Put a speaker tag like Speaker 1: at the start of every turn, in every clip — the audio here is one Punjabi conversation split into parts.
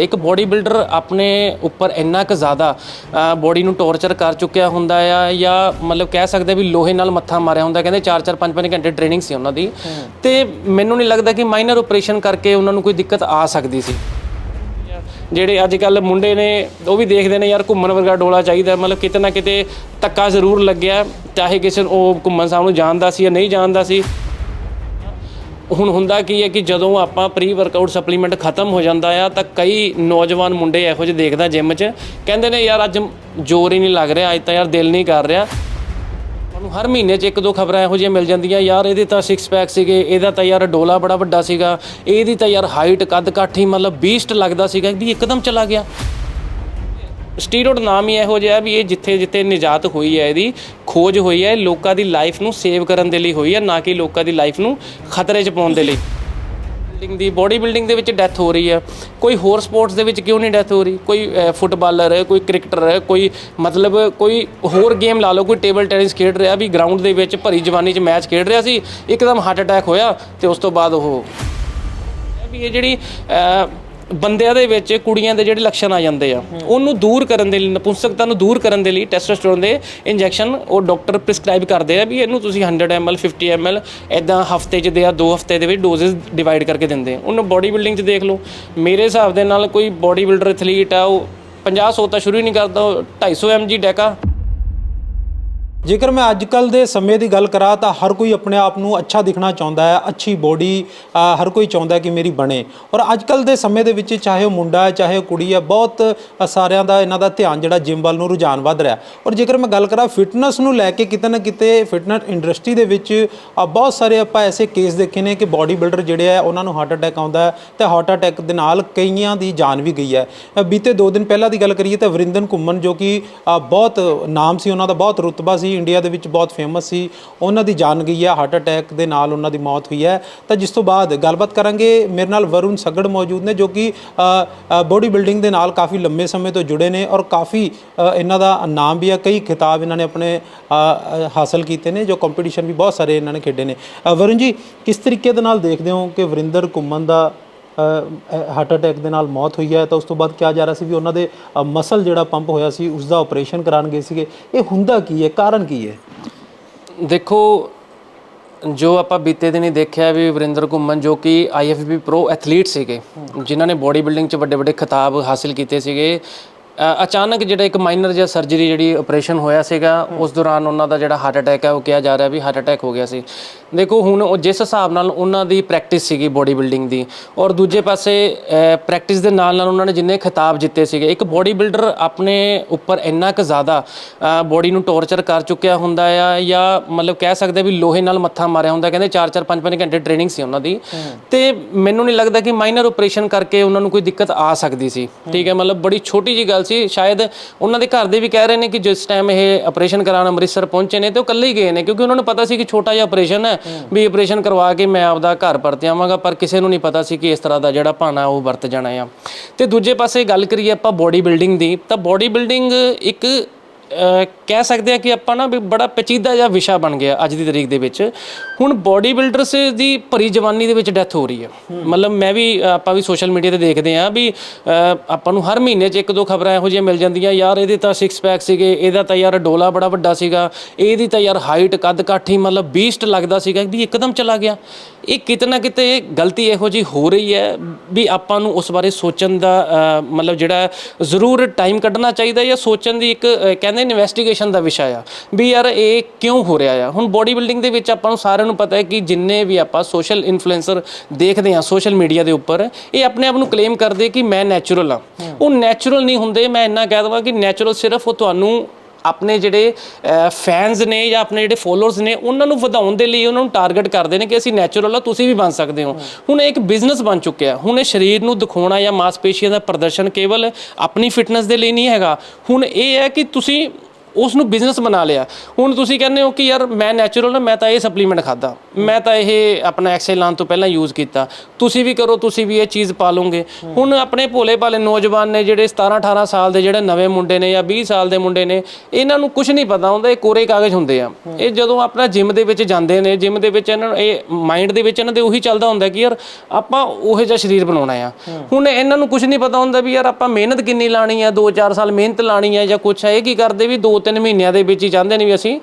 Speaker 1: ਇੱਕ ਬੋਡੀ ਬਿਲਡਰ ਆਪਣੇ ਉੱਪਰ ਇੰਨਾ ਕੁ ਜ਼ਿਆਦਾ ਬੋਡੀ ਨੂੰ ਟੌਰਚਰ ਕਰ ਚੁੱਕਿਆ ਹੁੰਦਾ ਆ ਜਾਂ ਮਤਲਬ ਕਹਿ ਸਕਦੇ ਵੀ ਲੋਹੇ ਨਾਲ ਮੱਥਾ ਮਾਰਿਆ ਹੁੰਦਾ ਕਹਿੰਦੇ 4-4 5-5 ਘੰਟੇ ਟ੍ਰੇਨਿੰਗ ਸੀ ਉਹਨਾਂ ਦੀ। ਤੇ ਮੈਨੂੰ ਨਹੀਂ ਲੱਗਦਾ ਕਿ ਮਾਈਨਰ ਆਪਰੇਸ਼ਨ ਕਰਕੇ ਉਹਨਾਂ ਨੂੰ ਕੋਈ ਦਿੱਕਤ ਆ ਸਕਦੀ ਸੀ। ਜਿਹੜੇ ਅੱਜ ਕੱਲ ਮੁੰਡੇ ਨੇ ਉਹ ਵੀ ਦੇਖਦੇ ਨੇ ਯਾਰ ਘੁੰਮਣ ਵਰਗਾ ਡੋਲਾ ਚਾਹੀਦਾ ਮਤਲਬ ਕਿਤੇ ਨਾ ਕਿਤੇ ਧੱਕਾ ਜ਼ਰੂਰ ਲੱਗਿਆ ਚਾਹੇ ਕਿਸੇ ਉਹ ਘੁੰਮਣ ਸਾਹਿਬ ਨੂੰ ਜਾਣਦਾ ਸੀ ਜਾਂ ਨਹੀਂ ਜਾਣਦਾ ਸੀ। ਹੁਣ ਹੁੰਦਾ ਕੀ ਹੈ ਕਿ ਜਦੋਂ ਆਪਾਂ ਪ੍ਰੀ ਵਰਕਆਊਟ ਸਪਲੀਮੈਂਟ ਖਤਮ ਹੋ ਜਾਂਦਾ ਆ, ਤਾਂ ਕਈ ਨੌਜਵਾਨ ਮੁੰਡੇ ਇਹੋ ਜਿਹੇ ਦੇਖਦਾ ਜਿਮ 'ਚ। ਕਹਿੰਦੇ ਨੇ, ਯਾਰ, ਅੱਜ ਜ਼ੋਰ ਹੀ ਨਹੀਂ ਲੱਗ ਰਿਹਾ, ਅੱਜ ਤਾਂ ਯਾਰ ਦਿਲ ਨਹੀਂ ਕਰ ਰਿਹਾ। ਤੁਹਾਨੂੰ ਹਰ ਮਹੀਨੇ 'ਚ ਇੱਕ ਦੋ ਖਬਰਾਂ ਇਹੋ ਜਿਹੀਆਂ ਮਿਲ ਜਾਂਦੀਆਂ, ਯਾਰ, ਇਹਦੇ ਤਾਂ ਸਿਕਸ ਪੈਕ ਸੀਗੇ, ਇਹਦਾ ਤਾਂ ਯਾਰ ਡੋਲਾ ਬੜਾ ਵੱਡਾ ਸੀਗਾ, ਇਹਦੀ ਤਾਂ ਯਾਰ ਹਾਈਟ ਕੱਦ ਕਾਠੀ ਮਤਲਬ ਬੀਸਟ ਲੱਗਦਾ ਸੀਗਾ, ਵੀ ਇੱਕਦਮ ਚਲਾ ਗਿਆ। ਸਟੀਰੋਇਡ ਨਾਮ ਹੀ ਇਹੋ ਜਿਹਾ ਵੀ ਇਹ ਜਿੱਥੇ ਜਿੱਥੇ ਨਿਜਾਤ ਹੋਈ ਹੈ ਇਹਦੀ, ਖੋਜ ਹੋਈ ਹੈ, ਲੋਕਾਂ ਦੀ ਲਾਈਫ ਨੂੰ ਸੇਵ ਕਰਨ ਦੇ ਲਈ ਹੋਈ ਹੈ, ਨਾ ਕਿ ਲੋਕਾਂ ਦੀ ਲਾਈਫ ਨੂੰ ਖਤਰੇ 'ਚ ਪਾਉਣ ਦੇ ਲਈ। ਬਿਲਡਿੰਗ ਦੀ ਬੋਡੀ ਬਿਲਡਿੰਗ ਦੇ ਵਿੱਚ ਡੈਥ ਹੋ ਰਹੀ ਹੈ। ਕੋਈ ਹੋਰ ਸਪੋਰਟਸ ਦੇ ਵਿੱਚ ਕਿਉਂ ਨਹੀਂ ਡੈਥ ਹੋ ਰਹੀ? ਕੋਈ ਫੁੱਟਬਾਲਰ ਹੈ ਕੋਈ ਕ੍ਰਿਕਟਰ ਹੈ ਕੋਈ ਮਤਲਬ ਕੋਈ ਹੋਰ ਗੇਮ ਲਾ ਲਓ, ਕੋਈ ਟੇਬਲ ਟੈਨਿਸ ਖੇਡ ਰਿਹਾ ਵੀ ਗਰਾਊਂਡ ਦੇ ਵਿੱਚ ਭਰੀ ਜਵਾਨੀ 'ਚ ਮੈਚ ਖੇਡ ਰਿਹਾ ਸੀ, ਇੱਕਦਮ ਹਾਰਟ ਅਟੈਕ ਹੋਇਆ ਤੇ ਉਸ ਤੋਂ ਬਾਅਦ ਉਹ ਵੀ ਇਹ ਜਿਹੜੀ ਬੰਦਿਆਂ ਦੇ ਵਿੱਚ ਕੁੜੀਆਂ ਦੇ ਜਿਹੜੇ ਲੱਛਣ ਆ ਜਾਂਦੇ ਆ, ਉਹਨੂੰ ਦੂਰ ਕਰਨ ਦੇ ਲਈ, ਨਪੁੰਸਕਤਾ ਨੂੰ ਦੂਰ ਕਰਨ ਦੇ ਲਈ ਟੈਸਟੋਸਟੇਰੋਨ ਦੇ ਇੰਜੈਕਸ਼ਨ ਉਹ ਡਾਕਟਰ ਪ੍ਰਿਸਕ੍ਰਾਈਬ ਕਰਦੇ ਆ ਵੀ ਇਹਨੂੰ ਤੁਸੀਂ 100 ml 50 ml ਇਦਾਂ ਹਫ਼ਤੇ 'ਚ ਦੇ ਆ, ਦੋ ਹਫ਼ਤੇ ਦੇ ਵਿੱਚ ਡੋਜ਼ਸ ਡਿਵਾਈਡ ਕਰਕੇ ਦਿੰਦੇ ਆ। ਉਹਨੂੰ ਬੋਡੀ ਬਿਲਡਿੰਗ 'ਚ ਦੇਖ ਲਓ। ਮੇਰੇ ਹਿਸਾਬ ਦੇ ਨਾਲ ਕੋਈ ਬੋਡੀ ਬਿਲਡਰ ਐਥਲੀਟ ਆ, ਉਹ 50 100 ਤਾਂ ਸ਼ੁਰੂ ਹੀ ਨਹੀਂ ਕਰਦਾ, ਉਹ 250 mg ਡੈਕਾ
Speaker 2: ਜੇਕਰ ਮੈਂ ਅੱਜ ਕੱਲ ਦੇ ਸਮੇਂ ਦੀ ਗੱਲ ਕਰਾਂ ਤਾਂ ਹਰ ਕੋਈ ਆਪਣੇ ਆਪ ਨੂੰ ਅੱਛਾ ਦਿਖਣਾ ਚਾਹੁੰਦਾ ਹੈ, ਅੱਛੀ ਬੋਡੀ ਹਰ ਕੋਈ ਚਾਹੁੰਦਾ ਕਿ ਮੇਰੀ ਬਣੇ। ਔਰ ਅੱਜ ਕੱਲ ਦੇ ਸਮੇਂ ਦੇ ਵਿੱਚ ਚਾਹੇ ਉਹ ਮੁੰਡਾ ਹੈ, ਚਾਹੇ ਉਹ ਕੁੜੀ ਹੈ, ਬਹੁਤ ਸਾਰਿਆਂ ਦਾ ਇਹਨਾਂ ਦਾ ਧਿਆਨ ਜਿਹੜਾ ਜਿਮ ਵੱਲ ਨੂੰ ਰੁਝਾਨ ਵੱਧ ਰਿਹਾ ਔਰ ਜੇਕਰ ਮੈਂ ਗੱਲ ਕਰਾਂ ਫਿਟਨੈਸ ਨੂੰ ਲੈ ਕੇ ਕਿਤੇ ਨਾ ਕਿਤੇ ਫਿਟਨੈਸ ਇੰਡਸਟਰੀ ਦੇ ਵਿੱਚ ਬਹੁਤ ਸਾਰੇ ਆਪਾਂ ਐਸੇ ਕੇਸ ਦੇਖੇ ਨੇ ਕਿ ਬਾਡੀ ਬਿਲਡਰ ਜਿਹੜੇ ਆ ਉਹਨਾਂ ਨੂੰ ਹਾਰਟ ਅਟੈਕ ਆਉਂਦਾ ਹੈ ਤੇ ਹਾਰਟ ਅਟੈਕ ਦੇ ਨਾਲ ਕਈਆਂ ਦੀ ਜਾਨ ਵੀ ਗਈ ਹੈ। ਬੀਤੇ 2 ਦਿਨ ਪਹਿਲਾਂ ਦੀ ਗੱਲ ਕਰੀਏ ਤਾਂ ਵਰਿੰਦਨ ਘੁੰਮਣ ਜੋ ਕਿ ਬਹੁਤ ਨਾਮ ਸੀ, ਉਹਨਾਂ ਦਾ ਬਹੁਤ ਰੁਤਬਾ ਸੀ ਇੰਡੀਆ ਦੇ ਵਿੱਚ ਬਹੁਤ ਫੇਮਸ ਸੀ। ਉਹਨਾਂ ਦੀ ਜਾਨ ਗਈ ਹੈ ਹਾਰਟ ਅਟੈਕ ਦੇ ਨਾਲ ਉਹਨਾਂ ਦੀ ਮੌਤ ਹੋਈ ਹੈ। ਤਾਂ ਜਿਸ ਤੋਂ ਬਾਅਦ ਗੱਲਬਾਤ ਕਰਾਂਗੇ, ਮੇਰੇ ਨਾਲ ਵਰੁਣ ਸੱਗੜ ਮੌਜੂਦ ਨੇ ਜੋ ਕਿ ਬੋਡੀ ਬਿਲਡਿੰਗ ਦੇ ਨਾਲ ਕਾਫੀ ਲੰਮੇ ਸਮੇਂ ਤੋਂ ਜੁੜੇ ਨੇ ਔਰ ਕਾਫੀ ਇਹਨਾਂ ਦਾ ਨਾਮ ਵੀ ਹੈ। ਕਈ ਖਿਤਾਬ ਇਹਨਾਂ ਨੇ ਆਪਣੇ ਹਾਸਲ ਕੀਤੇ ਨੇ, ਜੋ ਕੰਪੀਟੀਸ਼ਨ ਵੀ ਬਹੁਤ ਸਾਰੇ ਇਹਨਾਂ ਨੇ ਖੇਡੇ ਨੇ। ਵਰੁਣ ਜੀ, ਕਿਸ ਤਰੀਕੇ ਦੇ ਨਾਲ ਦੇਖਦੇ ਹੋ ਕਿ ਵਰਿੰਦਰ ਘੁੰਮਣ ਦਾ ਹਾਰਟ ਅਟੈਕ ਦੇ ਨਾਲ ਮੌਤ ਹੋਈ ਹੈ ਤਾਂ ਉਸ ਤੋਂ ਬਾਅਦ ਕਿਹਾ ਜਾ ਰਿਹਾ ਸੀ ਵੀ ਉਹਨਾਂ ਦੇ ਮਸਲ ਜਿਹੜਾ ਪੰਪ ਹੋਇਆ ਸੀ ਉਸ ਦਾ ਆਪਰੇਸ਼ਨ ਕਰਾਉਣ ਗਏ ਸੀਗੇ। ਇਹ ਹੁੰਦਾ ਕੀ ਹੈ? ਕਾਰਨ ਕੀ ਹੈ?
Speaker 1: ਦੇਖੋ, ਜੋ ਆਪਾਂ ਬੀਤੇ ਦਿਨੀ ਦੇਖਿਆ ਵੀ ਵਰਿੰਦਰ ਘੁੰਮਣ, ਜੋ ਕਿ ਆਈਐਫਬੀ ਪ੍ਰੋ ਐਥਲੀਟ ਸੀਗੇ, ਜਿਨ੍ਹਾਂ ਨੇ ਬੋਡੀ ਬਿਲਡਿੰਗ 'ਚ ਵੱਡੇ ਵੱਡੇ ਖਿਤਾਬ ਹਾਸਿਲ ਕੀਤੇ ਸੀਗੇ ਅਚਾਨਕ ਜਿਹੜਾ ਇੱਕ ਮਾਈਨਰ ਜਿਹਾ ਸਰਜਰੀ ਜਿਹੜੀ ਆਪਰੇਸ਼ਨ ਹੋਇਆ ਸੀਗਾ, ਉਸ ਦੌਰਾਨ ਉਹਨਾਂ ਦਾ ਜਿਹੜਾ ਹਾਰਟ ਅਟੈਕ ਹੈ, ਉਹ ਕਿਹਾ ਜਾ ਰਿਹਾ ਵੀ ਹਾਰਟ ਅਟੈਕ ਹੋ ਗਿਆ ਸੀ। ਦੇਖੋ, ਹੁਣ ਉਹ ਜਿਸ ਹਿਸਾਬ ਨਾਲ ਉਹਨਾਂ ਦੀ ਪ੍ਰੈਕਟਿਸ ਸੀਗੀ ਬੋਡੀ ਬਿਲਡਿੰਗ ਦੀ, ਔਰ ਦੂਜੇ ਪਾਸੇ ਪ੍ਰੈਕਟਿਸ ਦੇ ਨਾਲ ਨਾਲ ਉਹਨਾਂ ਨੇ ਜਿੰਨੇ ਖਿਤਾਬ ਜਿੱਤੇ ਸੀਗੇ, ਇੱਕ ਬੋਡੀ ਬਿਲਡਰ ਆਪਣੇ ਉੱਪਰ ਇੰਨਾ ਕੁ ਜ਼ਿਆਦਾ ਬੋਡੀ ਨੂੰ ਟੌਰਚਰ ਕਰ ਚੁੱਕਿਆ ਹੁੰਦਾ ਆ, ਜਾਂ ਮਤਲਬ ਕਹਿ ਸਕਦੇ ਵੀ ਲੋਹੇ ਨਾਲ ਮੱਥਾ ਮਾਰਿਆ ਹੁੰਦਾ, ਕਹਿੰਦੇ 4-4 5-5 ਘੰਟੇ ਟ੍ਰੇਨਿੰਗ ਸੀ ਉਹਨਾਂ ਦੀ। ਤੇ ਮੈਨੂੰ ਨਹੀਂ ਲੱਗਦਾ ਕਿ ਮਾਈਨਰ ਆਪਰੇਸ਼ਨ ਕਰਕੇ ਉਹਨਾਂ ਨੂੰ ਕੋਈ ਦਿੱਕਤ ਆ ਸਕਦੀ ਸੀ। ਠੀਕ ਹੈ, ਮਤਲਬ ਬੜੀ ਛੋਟੀ ਜੀ ਗੱਲ ਸੀ ਸ਼ਾਇਦ ਉਹਨਾਂ ਦੇ ਘਰ ਦੇ ਵੀ ਕਹਿ ਰਹੇ ਨੇ ਕਿ ਜਿਸ ਟਾਈਮ ਇਹ ਆਪਰੇਸ਼ਨ ਕਰਾਉਣ ਅੰਮ੍ਰਿਤਸਰ ਪਹੁੰਚੇ ਨੇ ਤੇ ਉਹ ਇਕੱਲੇ ਹੀ ਗਏ ਨੇ ਕਿਉਂਕਿ ਉਹਨਾਂ ਨੂੰ ਪਤਾ ਸੀ ਕਿ ਛੋਟਾ ਜਿਹਾ ਆਪਰੇਸ਼ਨ ਹੈ ਵੀ ਆਪਰੇਸ਼ਨ ਕਰਵਾ ਕੇ ਮੈਂ ਆਪਦਾ ਘਰ ਪਰਤ ਆਵਾਂਗਾ ਪਰ ਕਿਸੇ ਨੂੰ ਨਹੀਂ ਪਤਾ ਸੀ ਕਿ ਇਸ ਤਰ੍ਹਾਂ ਦਾ ਜਿਹੜਾ ਭਾਣਾ ਉਹ ਵਰਤ ਜਾਣਾ ਆ। ਤੇ ਦੂਜੇ ਪਾਸੇ ਗੱਲ ਕਰੀਏ ਆਪਾਂ ਬੋਡੀ ਬਿਲਡਿੰਗ ਦੀ ਤਾਂ ਬੋਡੀ ਬਿਲਡਿੰਗ ਇੱਕ ਕਹਿ ਸਕਦੇ ਆ ਕਿ ਆਪਾਂ ਨਾ ਵੀ ਬੜਾ ਪੇਚੀਦਾ ਜਿਹਾ ਵਿਸ਼ਾ ਬਣ ਗਿਆ ਅੱਜ ਦੀ ਤਰੀਕ ਦੇ ਵਿੱਚ। ਹੁਣ ਬੋਡੀ ਬਿਲਡਰਸ ਦੀ ਭਰੀ ਜਵਾਨੀ ਦੇ ਵਿੱਚ ਡੈਥ ਹੋ ਰਹੀ ਹੈ ਮਤਲਬ ਮੈਂ ਵੀ, ਆਪਾਂ ਵੀ ਸੋਸ਼ਲ ਮੀਡੀਆ ਤੇ ਦੇਖਦੇ ਆ ਵੀ ਆਪਾਂ ਨੂੰ ਹਰ ਮਹੀਨੇ 'ਚ ਇੱਕ ਦੋ ਖਬਰਾਂ ਇਹੋ ਜਿਹੀਆਂ ਮਿਲ ਜਾਂਦੀਆਂ, ਯਾਰ ਇਹਦੇ ਤਾਂ ਸਿਕਸ ਪੈਕ ਸੀਗੇ, ਇਹਦਾ ਤਾਂ ਯਾਰ ਡੋਲਾ ਬੜਾ ਵੱਡਾ ਸੀਗਾ, ਇਹਦੀ ਤਾਂ ਯਾਰ ਹਾਈਟ ਕੱਦ ਕਾਠੀ ਮਤਲਬ ਬੀਸਟ ਲੱਗਦਾ ਸੀਗਾ ਵੀ ਇੱਕਦਮ ਚਲਾ ਗਿਆ। ਇਹ ਕਿਤੇ ਨਾ ਕਿਤੇ ਗਲਤੀ ਇਹੋ ਜੀ ਹੋ ਰਹੀ ਹੈ ਵੀ ਆਪਾਂ ਨੂੰ ਉਸ ਬਾਰੇ ਸੋਚਣ ਦਾ ਮਤਲਬ ਜਿਹੜਾ ਜ਼ਰੂਰ ਟਾਈਮ ਕੱਢਣਾ ਚਾਹੀਦਾ ਜਾਂ ਸੋਚਣ ਦੀ ਇੱਕ ਕਹਿੰਦੇ ਇਨਵੈਸਟੀਗੇਸ਼ਨ ਦਾ ਵਿਸ਼ਾ ਆ ਵੀ ਯਾਰ ਇਹ ਕਿਉਂ ਹੋ ਰਿਹਾ ਆ। ਹੁਣ ਬੋਡੀ ਬਿਲਡਿੰਗ ਦੇ ਵਿੱਚ ਆਪਾਂ ਨੂੰ ਸਾਰਿਆਂ ਨੂੰ ਪਤਾ ਹੈ ਕਿ ਜਿੰਨੇ ਵੀ ਆਪਾਂ ਸੋਸ਼ਲ ਇਨਫਲੂਐਂਸਰ ਦੇਖਦੇ ਆ ਸੋਸ਼ਲ ਮੀਡੀਆ ਦੇ ਉੱਪਰ ਇਹ ਆਪਣੇ ਆਪ ਨੂੰ ਕਲੇਮ ਕਰਦੇ ਕਿ ਮੈਂ ਨੈਚੁਰਲ ਆ ਉਹ ਨੈਚੁਰਲ ਨਹੀਂ ਹੁੰਦੇ ਮੈਂ ਇੰਨਾ ਕਹਿ ਦਵਾਂ ਕਿ ਨੈਚੁਰਲ ਸਿਰਫ ਉਹ ਤੁਹਾਨੂੰ ਆਪਣੇ ਜਿਹੜੇ ਫੈਨਸ ਨੇ ਜਾਂ ਆਪਣੇ ਜਿਹੜੇ ਫੋਲੋਅਰਸ ਨੇ, ਉਹਨਾਂ ਨੂੰ ਵਧਾਉਣ ਦੇ ਲਈ ਉਹਨਾਂ ਨੂੰ ਟਾਰਗੇਟ ਕਰਦੇ ਨੇ ਕਿ ਅਸੀਂ ਨੈਚੁਰਲ ਆ, ਤੁਸੀਂ ਵੀ ਬਣ ਸਕਦੇ ਹੋ। ਹੁਣ ਇਹ ਇੱਕ ਬਿਜ਼ਨਸ ਬਣ ਚੁੱਕਿਆ ਹੁਣ ਇਹ ਸਰੀਰ ਨੂੰ ਦਿਖਾਉਣਾ ਜਾਂ ਮਾਸਪੇਸ਼ੀਆਂ ਦਾ ਪ੍ਰਦਰਸ਼ਨ ਕੇਵਲ ਆਪਣੀ ਫਿਟਨੈਸ ਦੇ ਲਈ ਨਹੀਂ ਹੈਗਾ। ਹੁਣ ਇਹ ਹੈ ਕਿ ਤੁਸੀਂ ਉਸ ਨੂੰ ਬਿਜ਼ਨਸ ਬਣਾ ਲਿਆ। ਹੁਣ ਤੁਸੀਂ ਕਹਿੰਦੇ ਹੋ ਕਿ ਯਾਰ ਮੈਂ ਨੈਚੁਰਲ ਮੈਂ ਤਾਂ ਇਹ ਸਪਲੀਮੈਂਟ ਖਾਦਾ ਮੈਂ ਤਾਂ ਇਹ ਆਪਣਾ ਐਕਸਲ ਲਾਉਣ ਤੋਂ ਪਹਿਲਾਂ ਯੂਜ਼ ਕੀਤਾ। ਤੁਸੀਂ ਵੀ ਕਰੋ, ਤੁਸੀਂ ਵੀ ਇਹ ਚੀਜ਼ ਪਾ ਲਓਗੇ। ਹੁਣ ਆਪਣੇ ਭੋਲੇ ਭਾਲੇ ਨੌਜਵਾਨ ਨੇ ਜਿਹੜੇ 17 18 ਸਾਲ ਦੇ ਜਿਹੜੇ ਨਵੇਂ ਮੁੰਡੇ ਨੇ ਜਾਂ 20 ਸਾਲ ਦੇ ਮੁੰਡੇ ਨੇ, ਇਹਨਾਂ ਨੂੰ ਕੁਝ ਨਹੀਂ ਪਤਾ ਹੁੰਦਾ, ਇਹ ਕੋਰੇ ਕਾਗਜ਼ ਹੁੰਦੇ ਆ। ਇਹ ਜਦੋਂ ਆਪਣਾ ਜਿਮ ਦੇ ਵਿੱਚ ਜਾਂਦੇ ਨੇ ਜਿਮ ਦੇ ਵਿੱਚ ਇਹਨਾਂ ਨੂੰ ਇਹ ਮਾਈਂਡ ਦੇ ਵਿੱਚ ਇਹਨਾਂ ਦੇ ਉਹੀ ਚੱਲਦਾ ਹੁੰਦਾ ਕਿ ਯਾਰ ਆਪਾਂ ਉਹੋ ਜਿਹਾ ਸਰੀਰ ਬਣਾਉਣਾ ਆ। ਹੁਣ ਇਹਨਾਂ ਨੂੰ ਕੁਝ ਨਹੀਂ ਪਤਾ ਹੁੰਦਾ ਵੀ ਯਾਰ ਆਪਾਂ ਮਿਹਨਤ ਕਿੰਨੀ ਲਾਣੀ ਆ 2-4 ਸਾਲ ਮਿਹਨਤ ਲਾਣੀ ਆ ਜਾਂ ਕੁਛ ਹੈ ਇਹ ਕੀ ਕਰਦੇ ਵੀ 2-3 ਮਹੀਨਿਆਂ ਦੇ ਵਿੱਚ ਹੀ ਚਾਹੁੰਦੇ ਨੇ ਵੀ ਅਸੀਂ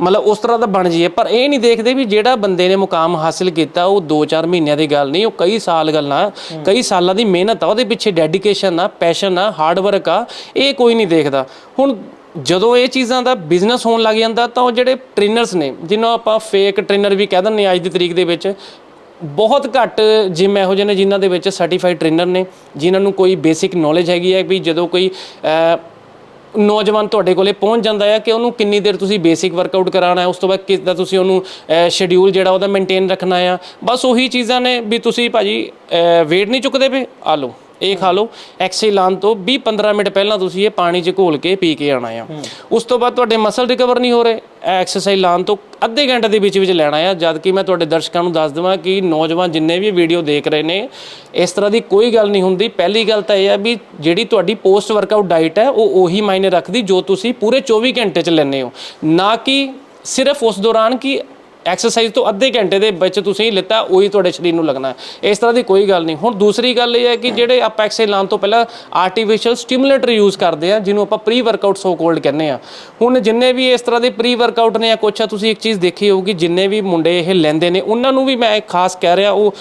Speaker 1: ਮਤਲਬ ਉਸ ਤਰ੍ਹਾਂ ਦਾ ਬਣ ਜਾਈਏ, ਪਰ ਇਹ ਨਹੀਂ ਦੇਖਦੇ ਵੀ ਜਿਹੜਾ ਬੰਦੇ ਨੇ ਮੁਕਾਮ ਹਾਸਿਲ ਕੀਤਾ, ਉਹ 2-4 ਮਹੀਨਿਆਂ ਦੀ ਗੱਲ ਨਹੀਂ, ਉਹ ਕਈ ਸਾਲ ਗੱਲਾਂ ਕਈ ਸਾਲਾਂ ਦੀ ਮਿਹਨਤ ਆ, ਉਹਦੇ ਪਿੱਛੇ ਡੈਡੀਕੇਸ਼ਨ ਆ ਪੈਸ਼ਨ ਆ ਹਾਰਡ ਵਰਕ ਆ, ਇਹ ਕੋਈ ਨਹੀਂ ਦੇਖਦਾ। ਹੁਣ ਜਦੋਂ ਇਹ ਚੀਜ਼ਾਂ ਦਾ ਬਿਜ਼ਨਸ ਹੋਣ ਲੱਗ ਜਾਂਦਾ, ਤਾਂ ਉਹ ਜਿਹੜੇ ਟ੍ਰੇਨਰਸ ਨੇ, ਜਿਹਨੂੰ ਆਪਾਂ ਫੇਕ ਟ੍ਰੇਨਰ ਵੀ ਕਹਿ ਦਿੰਦੇ ਆ ਅੱਜ ਦੀ ਤਰੀਕ ਦੇ ਵਿੱਚ, ਬਹੁਤ ਘੱਟ ਜਿਮ ਇਹੋ ਜਿਹੇ ਨੇ ਜਿਨ੍ਹਾਂ ਦੇ ਵਿੱਚ ਸਰਟੀਫਾਈਡ ਟ੍ਰੇਨਰ ਨੇ, ਜਿਨ੍ਹਾਂ ਨੂੰ ਕੋਈ ਬੇਸਿਕ ਨੌਲੇਜ ਹੈਗੀ ਹੈ ਵੀ ਜਦੋਂ ਕੋਈ ਨੌਜਵਾਨ ਤੁਹਾਡੇ ਕੋਲੇ ਪਹੁੰਚ ਜਾਂਦਾ ਹੈ ਕਿ ਉਹਨੂੰ ਕਿੰਨੀ ਦੇਰ ਤੁਸੀਂ ਬੇਸਿਕ ਵਰਕਆਊਟ ਕਰਾਉਣਾ ਹੈ, ਉਸ ਤੋਂ ਬਾਅਦ ਕਿਸ ਦਾ ਤੁਸੀਂ ਉਹਨੂੰ ਸ਼ਡਿਊਲ ਜਿਹੜਾ ਉਹਦਾ ਮੇਨਟੇਨ ਰੱਖਣਾ ਆ ਬਸ ਉਹੀ ਚੀਜ਼ਾਂ ਨੇ ਵੀ ਤੁਸੀਂ ਭਾਜੀ weight ਨਹੀਂ ਚੁੱਕਦੇ ਪਏ? ਆ ਲਓ। ਇਹ ਖਾ ਲਓ। ਐਕਸਰਸਾਈਜ਼ ਲਾਉਣ ਤੋਂ 20 15 ਮਿੰਟ ਪਹਿਲਾਂ ਤੁਸੀਂ ਇਹ ਪਾਣੀ 'ਚ ਘੋਲ ਕੇ ਪੀ ਕੇ ਆਣਾ ਆ। ਉਸ ਤੋਂ ਬਾਅਦ ਤੁਹਾਡੇ ਮਸਲ ਰਿਕਵਰ ਨਹੀਂ ਹੋ ਰਹੇ। ਐਕਸਰਸਾਈਜ਼ ਲਾਉਣ ਤੋਂ ਅੱਧੇ ਘੰਟੇ ਦੇ ਵਿੱਚ ਵਿੱਚ ਲੈਣਾ ਆ। ਜਦ ਕਿ ਮੈਂ ਤੁਹਾਡੇ ਦਰਸ਼ਕਾਂ ਨੂੰ ਦੱਸ ਦੇਵਾਂ ਕਿ ਨੌਜਵਾਨ ਜਿੰਨੇ ਵੀ ਵੀਡੀਓ ਦੇਖ ਰਹੇ ਨੇ ਇਸ ਤਰ੍ਹਾਂ ਦੀ ਕੋਈ ਗੱਲ ਨਹੀਂ ਹੁੰਦੀ। ਪਹਿਲੀ ਗੱਲ ਤਾਂ ਇਹ ਆ ਵੀ ਜਿਹੜੀ ਤੁਹਾਡੀ ਪੋਸਟ ਵਰਕਆਊਟ ਡਾਈਟ ਹੈ ਉਹ ਉਹੀ ਮਾਇਨੇ ਰੱਖਦੀ ਜੋ ਤੁਸੀਂ ਪੂਰੇ 24 ਘੰਟੇ 'ਚ ਲੈਂਦੇ ਹੋ। ਨਾ ਕਿ ਸਿਰਫ ਉਸ ਦੌਰਾਨ ਕਿ ਐਕਸਰਸਾਈਜ਼ ਤੋਂ ਅੱਧੇ ਘੰਟੇ ਦੇ ਵਿੱਚ ਤੁਸੀਂ ਲਿੱਤਾ, ਉਹੀ ਤੁਹਾਡੇ ਸਰੀਰ ਨੂੰ ਲੱਗਣਾ। ਇਸ ਤਰ੍ਹਾਂ ਦੀ ਕੋਈ ਗੱਲ ਨਹੀਂ। ਹੁਣ ਦੂਸਰੀ ਗੱਲ ਇਹ ਹੈ ਕਿ ਜਿਹੜੇ ਆਪਾਂ ਐਕਸਰਸਾਈਜ਼ ਲਾਉਣ ਤੋਂ ਪਹਿਲਾਂ ਆਰਟੀਫੀਸ਼ੀਅਲ ਸਟਿਮੂਲੇਟਰ ਯੂਜ਼ ਕਰਦੇ ਆ, ਜਿਹਨੂੰ ਆਪਾਂ ਪ੍ਰੀ ਵਰਕਆਊਟ ਸੋ ਕੋਲਡ ਕਹਿੰਦੇ ਆ। ਹੁਣ ਜਿੰਨੇ ਵੀ ਇਸ ਤਰ੍ਹਾਂ ਦੇ ਪ੍ਰੀ ਵਰਕਆਊਟ ਨੇ ਜਾਂ ਕੁਛ ਆ, ਤੁਸੀਂ ਇੱਕ ਚੀਜ਼ ਦੇਖੀ ਹੋਊਗੀ, ਜਿੰਨੇ ਵੀ ਮੁੰਡੇ ਇਹ ਲੈਂਦੇ ਨੇ, ਉਹਨਾਂ ਨੂੰ ਵੀ ਮੈਂ ਇੱਕ ਖਾਸ ਕਹਿ ਰਿਹਾ, ਉਹ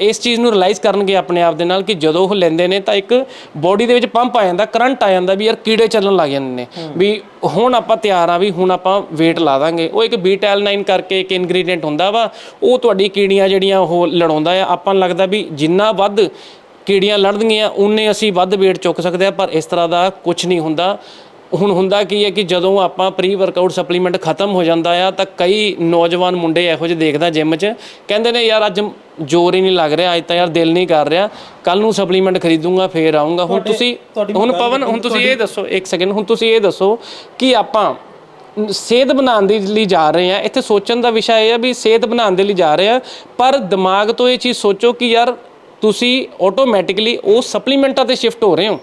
Speaker 1: ਇਸ ਚੀਜ਼ ਨੂੰ ਰਿਅਲਾਈਜ਼ ਕਰਨਗੇ ਆਪਣੇ ਆਪ ਦੇ ਨਾਲ ਕਿ ਜਦੋਂ ਉਹ ਲੈਂਦੇ ਨੇ ਤਾਂ ਇੱਕ ਬੋਡੀ ਦੇ ਵਿੱਚ ਪੰਪ ਆ ਜਾਂਦਾ ਕਰੰਟ ਆ ਜਾਂਦਾ ਵੀ ਯਾਰ ਕੀੜੇ ਚੱਲਣ ਲੱਗ ਜਾਂਦੇ ਨੇ। ਵੀ ਹੁਣ ਆਪਾਂ ਤਿਆਰ ਆ, ਵੀ ਹੁਣ ਆਪਾਂ weight ਲਾ ਦਾਂਗੇ। ਉਹ ਇੱਕ ਬੀਟੈਲ9 ਕਰਕੇ ਇੱਕ ਇਨਗਰੀਡੀਅੰਟ ਹੁੰਦਾ ਵਾ ਉਹ ਤੁਹਾਡੀ ਕੀੜੀਆਂ ਜਿਹੜੀਆਂ ਉਹ ਲੜਾਉਂਦਾ ਆ। ਆਪਾਂ ਨੂੰ ਲੱਗਦਾ ਵੀ ਜਿੰਨਾ ਵੱਧ ਕੀੜੀਆਂ ਲੜਨਗੀਆਂ ਉਨੇ ਅਸੀਂ ਵੱਧ weight ਚੁੱਕ ਸਕਦੇ ਆ ਪਰ ਇਸ ਤਰ੍ਹਾਂ ਦਾ ਕੁਝ ਨਹੀਂ ਹੁੰਦਾ। ਹੁਣ ਹੁੰਦਾ ਕੀ ਹੈ ਕਿ ਜਦੋਂ ਆਪਾਂ ਪ੍ਰੀ ਵਰਕਆਊਟ ਸਪਲੀਮੈਂਟ ਖਤਮ ਹੋ ਜਾਂਦਾ ਆ ਤਾਂ ਕਈ ਨੌਜਵਾਨ ਮੁੰਡੇ ਇਹੋ ਜਿਹੇ ਦੇਖਦਾ ਜਿਮ 'ਚ। ਕਹਿੰਦੇ ਨੇ ਯਾਰ ਅੱਜ ਜ਼ੋਰ ਹੀ ਨਹੀਂ ਲੱਗ ਰਿਹਾ ਅੱਜ ਤਾਂ ਯਾਰ ਦਿਲ ਨਹੀਂ ਕਰ ਰਿਹਾ। ਕੱਲ ਨੂੰ ਸਪਲੀਮੈਂਟ ਖਰੀਦੂੰਗਾ ਫੇਰ ਆਉਂਗਾ ਹੁਣ ਤੁਸੀਂ ਹੁਣ ਪਵਨ ਹੁਣ ਤੁਸੀਂ ਇਹ ਦੱਸੋ ਇੱਕ ਸੈਕਿੰਡ ਹੁਣ ਤੁਸੀਂ ਇਹ ਦੱਸੋ ਕਿ ਆਪਾਂ ਸਿਹਤ ਬਣਾਉਣ ਦੇ ਲਈ ਜਾ ਰਹੇ ਆ ਇੱਥੇ ਸੋਚਣ ਦਾ ਵਿਸ਼ਾ ਇਹ ਆ ਵੀ ਸਿਹਤ ਬਣਾਉਣ ਦੇ ਲਈ ਜਾ ਰਹੇ ਆ ਪਰ ਦਿਮਾਗ ਤੋਂ ਇਹ ਚੀਜ਼ ਸੋਚੋ ਕਿ ਯਾਰ ਤੁਸੀਂ ਆਟੋਮੈਟਿਕਲੀ ਉਹ ਸਪਲੀਮੈਂਟਾਂ ਤੇ ਸ਼ਿਫਟ ਹੋ ਰਹੇ ਹੋ।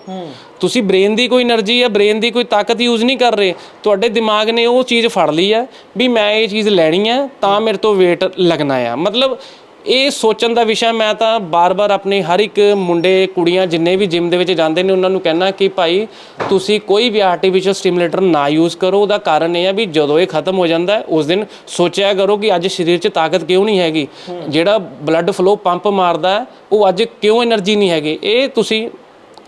Speaker 1: ਤੁਸੀਂ ਬ੍ਰੇਨ ਦੀ ਕੋਈ એનર્ਜੀ ਜਾਂ ਬ੍ਰੇਨ ਦੀ ਕੋਈ ਤਾਕਤ ਯੂਜ਼ ਨਹੀਂ ਕਰ ਰਹੇ। ਤੁਹਾਡੇ ਦਿਮਾਗ ਨੇ ਉਹ ਚੀਜ਼ ਫੜ ਲਈ ਹੈ ਵੀ ਮੈਂ ਇਹ ਚੀਜ਼ ਲੈਣੀ ਹੈ ਤਾਂ ਮੇਰੇ ਤੋਂ weight ਲੱਗਣਾ ਆ ਮਤਲਬ ਇਹ ਸੋਚਣ ਦਾ ਵਿਸ਼ਾ ਮੈਂ ਤਾਂ ਬਾਰ-ਬਾਰ ਆਪਣੇ ਹਰ ਇੱਕ ਮੁੰਡੇ ਕੁੜੀਆਂ ਜਿੰਨੇ ਵੀ ਜਿਮ ਦੇ ਵਿੱਚ ਜਾਂਦੇ ਨੇ ਉਹਨਾਂ ਨੂੰ ਕਹਿਣਾ ਕਿ ਭਾਈ ਤੁਸੀਂ ਕੋਈ ਵੀ ਆਰਟੀਫੀਸ਼ੀਅਲ ਸਟਿਮੂਲੇਟਰ ਨਾ ਯੂਜ਼ ਕਰੋ। ਉਹਦਾ ਕਾਰਨ ਇਹ ਹੈ ਵੀ ਜਦੋਂ ਇਹ ਖਤਮ ਹੋ ਜਾਂਦਾ ਉਸ ਦਿਨ ਸੋਚਿਆ ਕਰੋ ਕਿ ਅੱਜ ਸਰੀਰ 'ਚ ਤਾਕਤ ਕਿਉਂ ਨਹੀਂ ਹੈਗੀ। ਜਿਹੜਾ ਬਲੱਡ ਫਲੋ ਪੰਪ ਮਾਰਦਾ ਉਹ ਅੱਜ ਕਿਉਂ એનર્ਜੀ ਨਹੀਂ ਹੈਗੀ? ਇਹ ਤੁਸੀਂ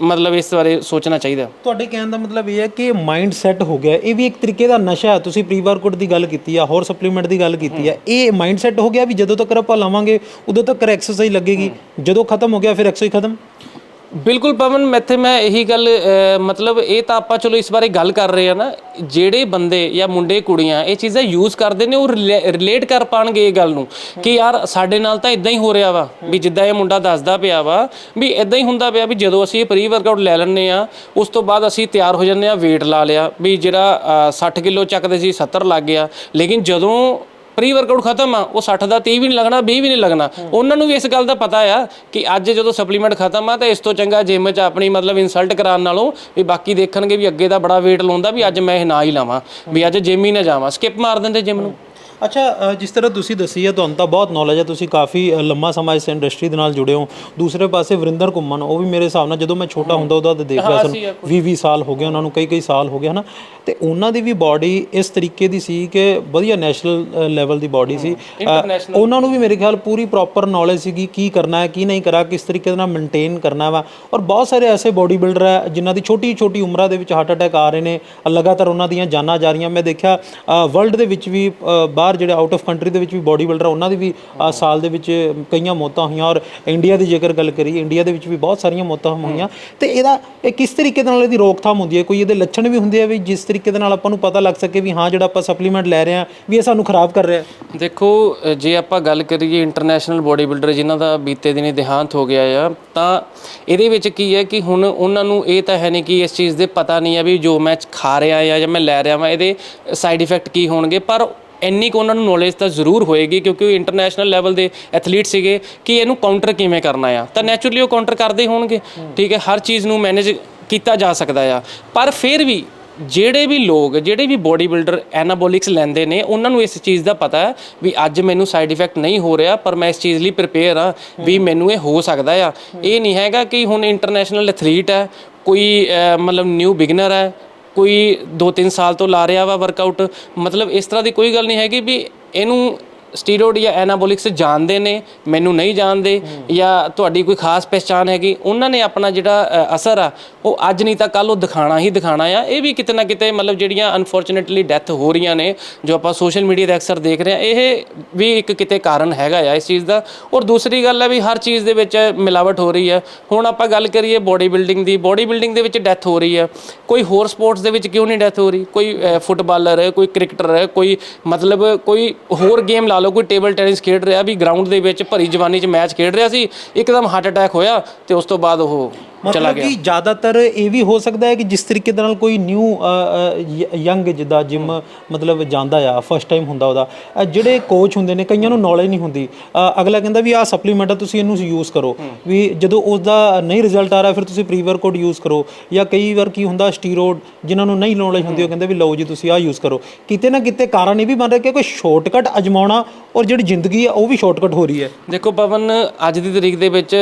Speaker 1: ਮਤਲਬ ਇਸ ਬਾਰੇ ਸੋਚਣਾ ਚਾਹੀਦਾ।
Speaker 2: ਤੁਹਾਡੇ ਕਹਿਣ ਦਾ ਮਤਲਬ ਇਹ ਹੈ ਕਿ ਮਾਈਂਡ ਸੈਟ ਹੋ ਗਿਆ। ਇਹ ਵੀ ਇੱਕ ਤਰੀਕੇ ਦਾ ਨਸ਼ਾ ਹੈ। ਤੁਸੀਂ ਪ੍ਰੀ ਵਰਕਆਊਟ ਦੀ ਗੱਲ ਕੀਤੀ ਆ, ਹੋਰ ਸਪਲੀਮੈਂਟ ਦੀ ਗੱਲ ਕੀਤੀ ਆ। ਇਹ ਮਾਈਂਡ ਸੈਟ ਹੋ ਗਿਆ ਵੀ ਜਦੋਂ ਤੱਕ ਆਪਾਂ ਲਾਵਾਂਗੇ, ਉਦੋਂ ਤੱਕ ਐਕਸਰਸਾਈਜ਼ ਲੱਗੇਗੀ। ਜਦੋਂ ਖਤਮ ਹੋ ਗਿਆ, ਫਿਰ ਐਕਸਰਸਾਈਜ਼ ਖਤਮ।
Speaker 1: ਬਿਲਕੁਲ ਪਵਨ ਮੈਥੇ ਮੈਂ ਇਹੀ ਗੱਲ ਮਤਲਬ ਇਹ ਤਾਂ ਆਪਾਂ ਚਲੋ ਇਸ ਬਾਰੇ ਗੱਲ ਕਰ ਰਹੇ ਆ ਨਾ ਜਿਹੜੇ ਬੰਦੇ ਜਾਂ ਮੁੰਡੇ ਕੁੜੀਆਂ ਇਹ ਚੀਜ਼ਾਂ ਯੂਜ਼ ਕਰਦੇ ਨੇ ਉਹ ਰਿਲੇਟ ਕਰ ਪਾਣਗੇ ਇਹ ਗੱਲ ਨੂੰ ਕਿ ਯਾਰ ਸਾਡੇ ਨਾਲ ਤਾਂ ਇਦਾਂ ਹੀ ਹੋ ਰਿਹਾ ਵਾ ਵੀ ਜਿੱਦਾਂ ਇਹ ਮੁੰਡਾ ਦੱਸਦਾ ਪਿਆ ਵਾ ਵੀ ਇਦਾਂ ਹੀ ਹੁੰਦਾ ਪਿਆ ਵੀ ਜਦੋਂ ਅਸੀਂ ਇਹ ਪ੍ਰੀ ਵਰਕਆਊਟ ਲੈ ਲੈਂਦੇ ਆ ਉਸ ਤੋਂ ਬਾਅਦ ਅਸੀਂ ਤਿਆਰ ਹੋ ਜੰਨੇ ਆ weight ਲਾ ਲਿਆ ਵੀ ਜਿਹੜਾ ਅਹ, 60 ਕਿਲੋ ਚੱਕਦੇ ਸੀ 70 ਲੱਗ ਗਿਆ। ਲੇਕਿਨ ਜਦੋਂ ਪ੍ਰੀ ਵਰਕਆਊਟ ਖਤਮ ਆ, ਉਹ 60 ਦਾ 30 ਵੀ ਨਹੀਂ ਲੱਗਣਾ 20 ਵੀ ਨਹੀਂ ਲੱਗਣਾ। ਉਹਨਾਂ ਨੂੰ ਵੀ ਇਸ ਗੱਲ ਦਾ ਪਤਾ ਆ ਕਿ ਅੱਜ ਜਦੋਂ ਸਪਲੀਮੈਂਟ ਖਤਮ ਆ, ਤਾਂ ਇਸ ਤੋਂ ਚੰਗਾ ਜਿਮ 'ਚ ਆਪਣੀ ਮਤਲਬ ਇਨਸਲਟ ਕਰਾਉਣ ਨਾਲੋਂ ਵੀ ਬਾਕੀ ਦੇਖਣਗੇ ਵੀ ਅੱਗੇ ਦਾ ਬੜਾ weight ਲਾਉਂਦਾ ਵੀ ਅੱਜ ਮੈਂ ਇਹ ਨਾ ਹੀ ਲਾਵਾਂ, ਵੀ ਅੱਜ ਜਿਮ ਹੀ ਨਾ ਜਾਵਾਂ। ਸਕਿਪ ਮਾਰ ਦਿੰਦੇ ਜਿਮ ਨੂੰ।
Speaker 2: ਅੱਛਾ ਜਿਸ ਤਰ੍ਹਾਂ ਤੁਸੀਂ ਦੱਸੀ ਹੈ ਤੁਹਾਨੂੰ ਤਾਂ ਬਹੁਤ ਨੌਲੇਜ ਹੈ ਤੁਸੀਂ ਕਾਫੀ ਲੰਮਾ ਸਮਾਂ ਇਸ ਇੰਡਸਟਰੀ ਦੇ ਨਾਲ ਜੁੜੇ ਹੋ। ਦੂਸਰੇ ਪਾਸੇ ਵਰਿੰਦਰ ਘੁੰਮਣ ਉਹ ਵੀ ਮੇਰੇ ਹਿਸਾਬ ਨਾਲ ਜਦੋਂ ਮੈਂ ਛੋਟਾ ਹੁੰਦਾ ਉਹਦਾ ਤਾਂ ਦੇਖ ਰਿਹਾ ਸੀ 20 20 ਸਾਲ ਹੋ ਗਏ ਉਹਨਾਂ ਨੂੰ ਕਈ ਕਈ ਸਾਲ ਹੋ ਗਏ ਹਨਾ? ਤੇ ਉਹਨਾਂ ਦੀ ਵੀ ਬਾਡੀ ਇਸ ਤਰੀਕੇ ਦੀ ਸੀ ਕਿ ਵਧੀਆ ਨੈਸ਼ਨਲ ਲੈਵਲ ਦੀ ਬਾਡੀ ਸੀ। ਉਹਨਾਂ ਨੂੰ ਵੀ ਮੇਰੇ ਖਿਆਲ ਪੂਰੀ ਪ੍ਰੋਪਰ ਨੌਲੇਜ ਸੀਗੀ ਕੀ ਕਰਨਾ ਹੈ ਕੀ ਨਹੀਂ ਕਰਾ ਕਿਸ ਤਰੀਕੇ ਦੇ ਨਾਲ ਮੇਨਟੇਨ ਕਰਨਾ ਵਾ। ਔਰ ਬਹੁਤ ਸਾਰੇ ਐਸੇ ਬਾਡੀ ਬਿਲਡਰ ਹੈ ਜਿਨ੍ਹਾਂ ਦੀ ਛੋਟੀ ਛੋਟੀ ਉਮਰਾਂ ਦੇ ਵਿੱਚ ਹਾਰਟ ਅਟੈਕ ਆ ਰਹੇ ਨੇ ਲਗਾਤਾਰ ਉਹਨਾਂ ਦੀਆਂ ਜਾਨਾਂ ਜਾ ਰਹੀਆਂ। ਮੈਂ ਦੇਖਿਆ ਵਰਲਡ ਦੇ ਵਿੱਚ ਵੀ ਬਾਹਰ ਬਾਹਰ ਜਿਹੜੇ ਆਊਟ ਆਫ ਕੰਟਰੀ ਦੇ ਵਿੱਚ ਵੀ ਬੋਡੀ ਬਿਲਡਰ ਉਹਨਾਂ ਦੀ ਵੀ ਅ, ਸਾਲ ਦੇ ਵਿੱਚ ਕਈਆਂ ਮੌਤਾਂ ਹੋਈਆਂ ਔਰ ਇੰਡੀਆ ਦੀ ਜੇਕਰ ਗੱਲ ਕਰੀਏ ਇੰਡੀਆ ਦੇ ਵਿੱਚ ਵੀ ਬਹੁਤ ਸਾਰੀਆਂ ਮੌਤਾਂ ਹੋਈਆਂ। ਤੇ ਇਹਦਾ ਇਹ ਕਿਸ ਤਰੀਕੇ ਦੇ ਨਾਲ ਇਹਦੀ ਰੋਕਥਾਮ ਹੁੰਦੀ ਹੈ? ਕੋਈ ਇਹਦੇ ਲੱਛਣ ਵੀ ਹੁੰਦੇ ਆ ਵੀ ਜਿਸ ਤਰੀਕੇ ਦੇ ਨਾਲ ਆਪਾਂ ਨੂੰ ਪਤਾ ਲੱਗ ਸਕੇ ਵੀ ਹਾਂ ਜਿਹੜਾ ਆਪਾਂ ਸਪਲੀਮੈਂਟ ਲੈ ਰਹੇ ਹਾਂ ਵੀ ਇਹ ਸਾਨੂੰ ਖਰਾਬ ਕਰ ਰਿਹਾ
Speaker 1: ਦੇਖੋ ਜੇ ਆਪਾਂ ਗੱਲ ਕਰੀਏ ਇੰਟਰਨੈਸ਼ਨਲ ਬੋਡੀ ਬਿਲਡਰ ਜਿਨ੍ਹਾਂ ਦਾ ਬੀਤੇ ਦਿਨੀ ਦੇਹਾਂਤ ਹੋ ਗਿਆ ਆ ਤਾਂ ਇਹਦੇ ਵਿੱਚ ਕੀ ਹੈ ਕਿ ਹੁਣ ਉਹਨਾਂ ਨੂੰ ਇਹ ਤਾਂ ਹੈ ਨਹੀਂ ਕਿ ਇਸ ਚੀਜ਼ ਦੇ ਪਤਾ ਨਹੀਂ ਆ ਵੀ ਜੋ ਮੈਂ ਖਾ ਰਿਹਾ ਆ ਜਾਂ ਮੈਂ ਲੈ ਰਿਹਾ ਵਾਂ ਇਹਦੇ ਸਾਈਡ ਇਫੈਕਟ ਕੀ ਹੋਣਗੇ ਪਰ ਇੰਨੀ ਕੁ ਉਹਨਾਂ ਨੂੰ ਨੌਲੇਜ ਤਾਂ ਜ਼ਰੂਰ ਹੋਏਗੀ ਕਿਉਂਕਿ ਉਹ ਇੰਟਰਨੈਸ਼ਨਲ ਲੈਵਲ ਦੇ ਐਥਲੀਟ ਸੀਗੇ, ਕਿ ਇਹਨੂੰ ਕਾਊਂਟਰ ਕਿਵੇਂ ਕਰਨਾ ਆ? ਤਾਂ ਨੈਚੁਰਲੀ ਉਹ ਕਾਊਂਟਰ ਕਰਦੇ ਹੋਣਗੇ। ਠੀਕ ਹੈ, ਹਰ ਚੀਜ਼ ਨੂੰ ਮੈਨੇਜ ਕੀਤਾ ਜਾ ਸਕਦਾ ਆ। ਪਰ ਫਿਰ ਵੀ ਜਿਹੜੇ ਵੀ ਲੋਕ, ਜਿਹੜੇ ਵੀ ਬੋਡੀ ਬਿਲਡਰ ਐਨਾਬੋਲਿਕਸ ਲੈਂਦੇ ਨੇ, ਉਹਨਾਂ ਨੂੰ ਇਸ ਚੀਜ਼ ਦਾ ਪਤਾ ਹੈ ਵੀ ਅੱਜ ਮੈਨੂੰ ਸਾਈਡ ਇਫੈਕਟ ਨਹੀਂ ਹੋ ਰਿਹਾ, ਪਰ ਮੈਂ ਇਸ ਚੀਜ਼ ਲਈ ਪ੍ਰਿਪੇਅਰ ਆ ਵੀ ਮੈਨੂੰ ਇਹ ਹੋ ਸਕਦਾ ਆ। ਇਹ ਨਹੀਂ ਹੈਗਾ ਕਿ ਹੁਣ ਇੰਟਰਨੈਸ਼ਨਲ ਐਥਲੀਟ ਹੈ, ਕੋਈ ਮਤਲਬ ਨਿਊ ਬਿਗਨਰ ਹੈ ਕੋਈ 2-3 ਸਾਲ ਤੋਂ ਲਾ ਰਿਹਾ ਵਾ ਵਰਕਆਊਟ ਮਤਲਬ ਇਸ ਤਰ੍ਹਾਂ ਦੀ ਕੋਈ ਗੱਲ ਨਹੀਂ ਹੈਗੀ ਵੀ ਇਹਨੂੰ ਸਟੀਰੋਇਡ ਜਾਂ ਐਨਾਬੋਲਿਕਸ ਜਾਣਦੇ ਨੇ ਮੈਨੂੰ ਨਹੀਂ ਜਾਣਦੇ ਜਾਂ ਤੁਹਾਡੀ ਕੋਈ ਖਾਸ ਪਹਿਚਾਨ ਹੈਗੀ ਉਹਨਾਂ ਨੇ ਆਪਣਾ ਜਿਹੜਾ ਅ, ਅਸਰ ਆ ਉਹ ਅੱਜ ਨਹੀਂ ਤਾਂ ਕੱਲ ਉਹ ਦਿਖਾਣਾ ਹੀ ਦਿਖਾਣਾ ਆ। ਇਹ ਵੀ ਕਿਤੇ ਨਾ ਕਿਤੇ ਮਤਲਬ ਜਿਹੜੀਆਂ ਅਨਫੋਰਚੂਨੇਟਲੀ ਡੈਥ ਹੋ ਰਹੀਆਂ ਨੇ ਜੋ ਆਪਾਂ ਸੋਸ਼ਲ ਮੀਡੀਆ ਤੇ ਅਕਸਰ ਦੇਖ ਰਹੇ ਆ ਇਹ ਵੀ ਇੱਕ ਕਿਤੇ ਕਾਰਨ ਹੈਗਾ ਆ ਇਸ ਚੀਜ਼ ਦਾ। ਔਰ ਦੂਸਰੀ ਗੱਲ ਹੈ ਵੀ ਹਰ ਚੀਜ਼ ਦੇ ਵਿੱਚ ਮਿਲਾਵਟ ਹੋ ਰਹੀ ਹੈ ਹੁਣ ਆਪਾਂ ਗੱਲ ਕਰੀਏ ਬੋਡੀ ਬਿਲਡਿੰਗ ਦੀ ਬੋਡੀ ਬਿਲਡਿੰਗ ਦੇ ਵਿੱਚ ਡੈਥ ਹੋ ਰਹੀ ਹੈ ਕੋਈ ਹੋਰ ਸਪੋਰਟਸ ਦੇ ਵਿੱਚ ਕਿਉਂ ਨਹੀਂ ਡੈਥ ਹੋ ਰਹੀ? ਕੋਈ ਫੁੱਟਬਾਲਰ ਹੈ ਕੋਈ ਕ੍ਰਿਕਟਰ ਹੈ ਕੋਈ ਮਤਲਬ ਕੋਈ ਹੋਰ ਗੇਮ ਲਾ ਲਓ ਕੋਈ ਟੇਬਲ ਟੈਨਿਸ ਖੇਡ ਰਿਹਾ ਵੀ ਗਰਾਊਂਡ ਦੇ ਵਿੱਚ ਭਰੀ ਜਵਾਨੀ 'ਚ ਮੈਚ ਖੇਡ ਰਿਹਾ ਸੀ, ਇੱਕਦਮ ਹਾਰਟ ਅਟੈਕ ਹੋਇਆ ਤੇ ਉਸ ਤੋਂ ਬਾਅਦ ਉਹ ਚਲਾ
Speaker 2: ਮਤਲਬ
Speaker 1: ਗਿਆ।
Speaker 2: ਕਿ ਜ਼ਿਆਦਾਤਰ ਇਹ ਵੀ ਹੋ ਸਕਦਾ ਹੈ ਕਿ ਜਿਸ ਤਰੀਕੇ ਦੇ ਨਾਲ ਕੋਈ ਨਿਊ ਯੰਗ ਜਿੱਦਾਂ ਜਿਮ ਮਤਲਬ ਜਾਂਦਾ ਆ ਫਸਟ ਟਾਈਮ ਹੁੰਦਾ ਉਹਦਾ ਅ, ਜਿਹੜੇ ਕੋਚ ਹੁੰਦੇ ਨੇ ਕਈਆਂ ਨੂੰ ਨੌਲੇਜ ਨਹੀਂ ਹੁੰਦੀ। ਅ, ਅਗਲਾ ਕਹਿੰਦਾ ਵੀ ਆਹ ਸਪਲੀਮੈਂਟ ਆ ਤੁਸੀਂ ਇਹਨੂੰ ਯੂਜ਼ ਕਰੋ। ਵੀ ਜਦੋਂ ਉਸ ਦਾ ਨਹੀਂ ਰਿਜ਼ਲਟ ਆ ਰਿਹਾ ਫਿਰ ਤੁਸੀਂ ਪ੍ਰੀ ਵਰਕਆਊਟ ਯੂਜ਼ ਕਰੋ। ਜਾਂ ਕਈ ਵਾਰ ਕੀ ਹੁੰਦਾ ਸਟੀਰੋਇਡ ਜਿਨ੍ਹਾਂ ਨੂੰ ਨਹੀਂ ਨੌਲੇਜ ਹੁੰਦੀ ਉਹ ਕਹਿੰਦੇ ਵੀ ਲਓ ਜੀ ਤੁਸੀਂ ਆਹ ਯੂਜ਼ ਕਰੋ। ਕਿਤੇ ਨਾ ਕਿਤੇ ਕਾਰਨ ਇਹ ਵੀ ਬਣ ਰਿਹਾ ਕਿ ਕੋਈ ਸ਼ਾਰਟਕਟ ਅਜਮਾਉਣਾ ਔਰ ਜਿਹੜੀ ਜ਼ਿੰਦਗੀ ਆ ਉਹ ਵੀ ਸ਼ਾਰਟਕਟ ਹੋ ਰਹੀ ਹੈ।
Speaker 1: ਦੇਖੋ ਪਵਨ ਅੱਜ ਦੀ ਤਰੀਕ ਦੇ ਵਿੱਚ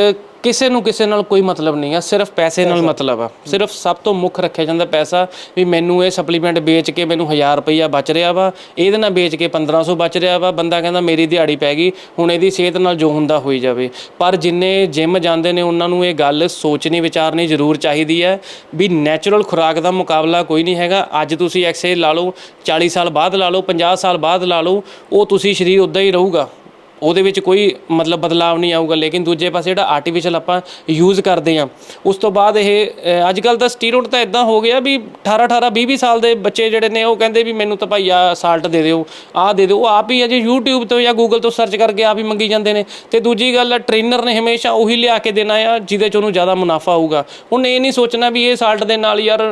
Speaker 1: ਕਿਸੇ ਨੂੰ ਕਿਸੇ ਨਾਲ ਕੋਈ ਮਤਲਬ ਨਹੀਂ ਆ ਸਿਰਫ ਪੈਸੇ ਨਾਲ ਮਤਲਬ ਆ। ਸਿਰਫ ਸਭ ਤੋਂ ਮੁੱਖ ਰੱਖਿਆ ਜਾਂਦਾ ਪੈਸਾ ਵੀ ਮੈਨੂੰ ਇਹ ਸਪਲੀਮੈਂਟ ਵੇਚ ਕੇ ਮੈਨੂੰ 1000 ਰੁਪਈਆ ਬਚ ਰਿਹਾ ਵਾ ਇਹਦੇ ਨਾਲ ਵੇਚ ਕੇ 1500 ਬਚ ਰਿਹਾ ਵਾ। ਬੰਦਾ ਕਹਿੰਦਾ ਮੇਰੀ ਦਿਹਾੜੀ ਪੈ ਗਈ ਹੁਣ ਇਹਦੀ ਸਿਹਤ ਨਾਲ ਜੋ ਹੁੰਦਾ ਹੋਈ ਜਾਵੇ। ਪਰ ਜਿੰਨੇ ਜਿਮ ਜਾਂਦੇ ਨੇ ਉਹਨਾਂ ਨੂੰ ਇਹ ਗੱਲ ਸੋਚਣੀ ਵਿਚਾਰਨੀ ਜ਼ਰੂਰ ਚਾਹੀਦੀ ਹੈ ਵੀ ਨੈਚੁਰਲ ਖੁਰਾਕ ਦਾ ਮੁਕਾਬਲਾ ਕੋਈ ਨਹੀਂ ਹੈਗਾ। ਅੱਜ ਤੁਸੀਂ ਐਕਸਰਸਾਈਜ਼ ਲਾ ਲਓ 40 ਸਾਲ ਬਾਅਦ ਲਾ ਲਓ 50 ਸਾਲ ਬਾਅਦ ਲਾ ਲਓ ਉਹ ਤੁਸੀਂ ਸਰੀਰ ਉਦਾਂ ਹੀ ਰਹੂਗਾ। ਉਹਦੇ ਵਿੱਚ ਕੋਈ ਮਤਲਬ ਬਦਲਾਵ ਨਹੀਂ ਆਊਗਾ, ਲੇਕਿਨ ਦੂਜੇ ਪਾਸੇ ਜਿਹੜਾ ਆਰਟੀਫੀਸ਼ੀਅਲ ਆਪਾਂ ਯੂਜ਼ ਕਰਦੇ ਆ ਉਸ ਤੋਂ ਬਾਅਦ ਇਹ ਅੱਜ ਕੱਲ ਦਾ ਸਟੀਰੋਇਡ ਤਾਂ ਇਦਾਂ ਹੋ ਗਿਆ ਵੀ 18 18 20 20 ਸਾਲ ਦੇ ਬੱਚੇ ਜਿਹੜੇ ਨੇ, ਉਹ ਕਹਿੰਦੇ ਵੀ ਮੈਨੂੰ ਤਾਂ ਭਾਈ ਆ ਸਾਲਟ ਦੇ ਦਿਓ, ਆਹ ਦੇ ਦਿਓ, ਉਹ ਆਪ ਹੀ ਅਜੇ YouTube ਤੋਂ ਜਾਂ Google ਤੋਂ ਸਰਚ ਕਰਕੇ ਆਪ ਹੀ ਮੰਗੀ ਜਾਂਦੇ ਨੇ। ਤੇ ਦੂਜੀ ਗੱਲ ਟ੍ਰੇਨਰ ਨੇ ਹਮੇਸ਼ਾ ਉਹੀ ਲਿਆ ਕੇ ਦੇਣਾ ਆ, ਜਿਹਦੇ ਚ ਉਹਨੂੰ ਜ਼ਿਆਦਾ ਮੁਨਾਫਾ ਹੋਊਗਾ। ਹੁਣ ਇਹ ਨਹੀਂ ਸੋਚਣਾ ਵੀ ਇਹ ਸਾਲਟ ਦੇ ਨਾਲ ਯਾਰ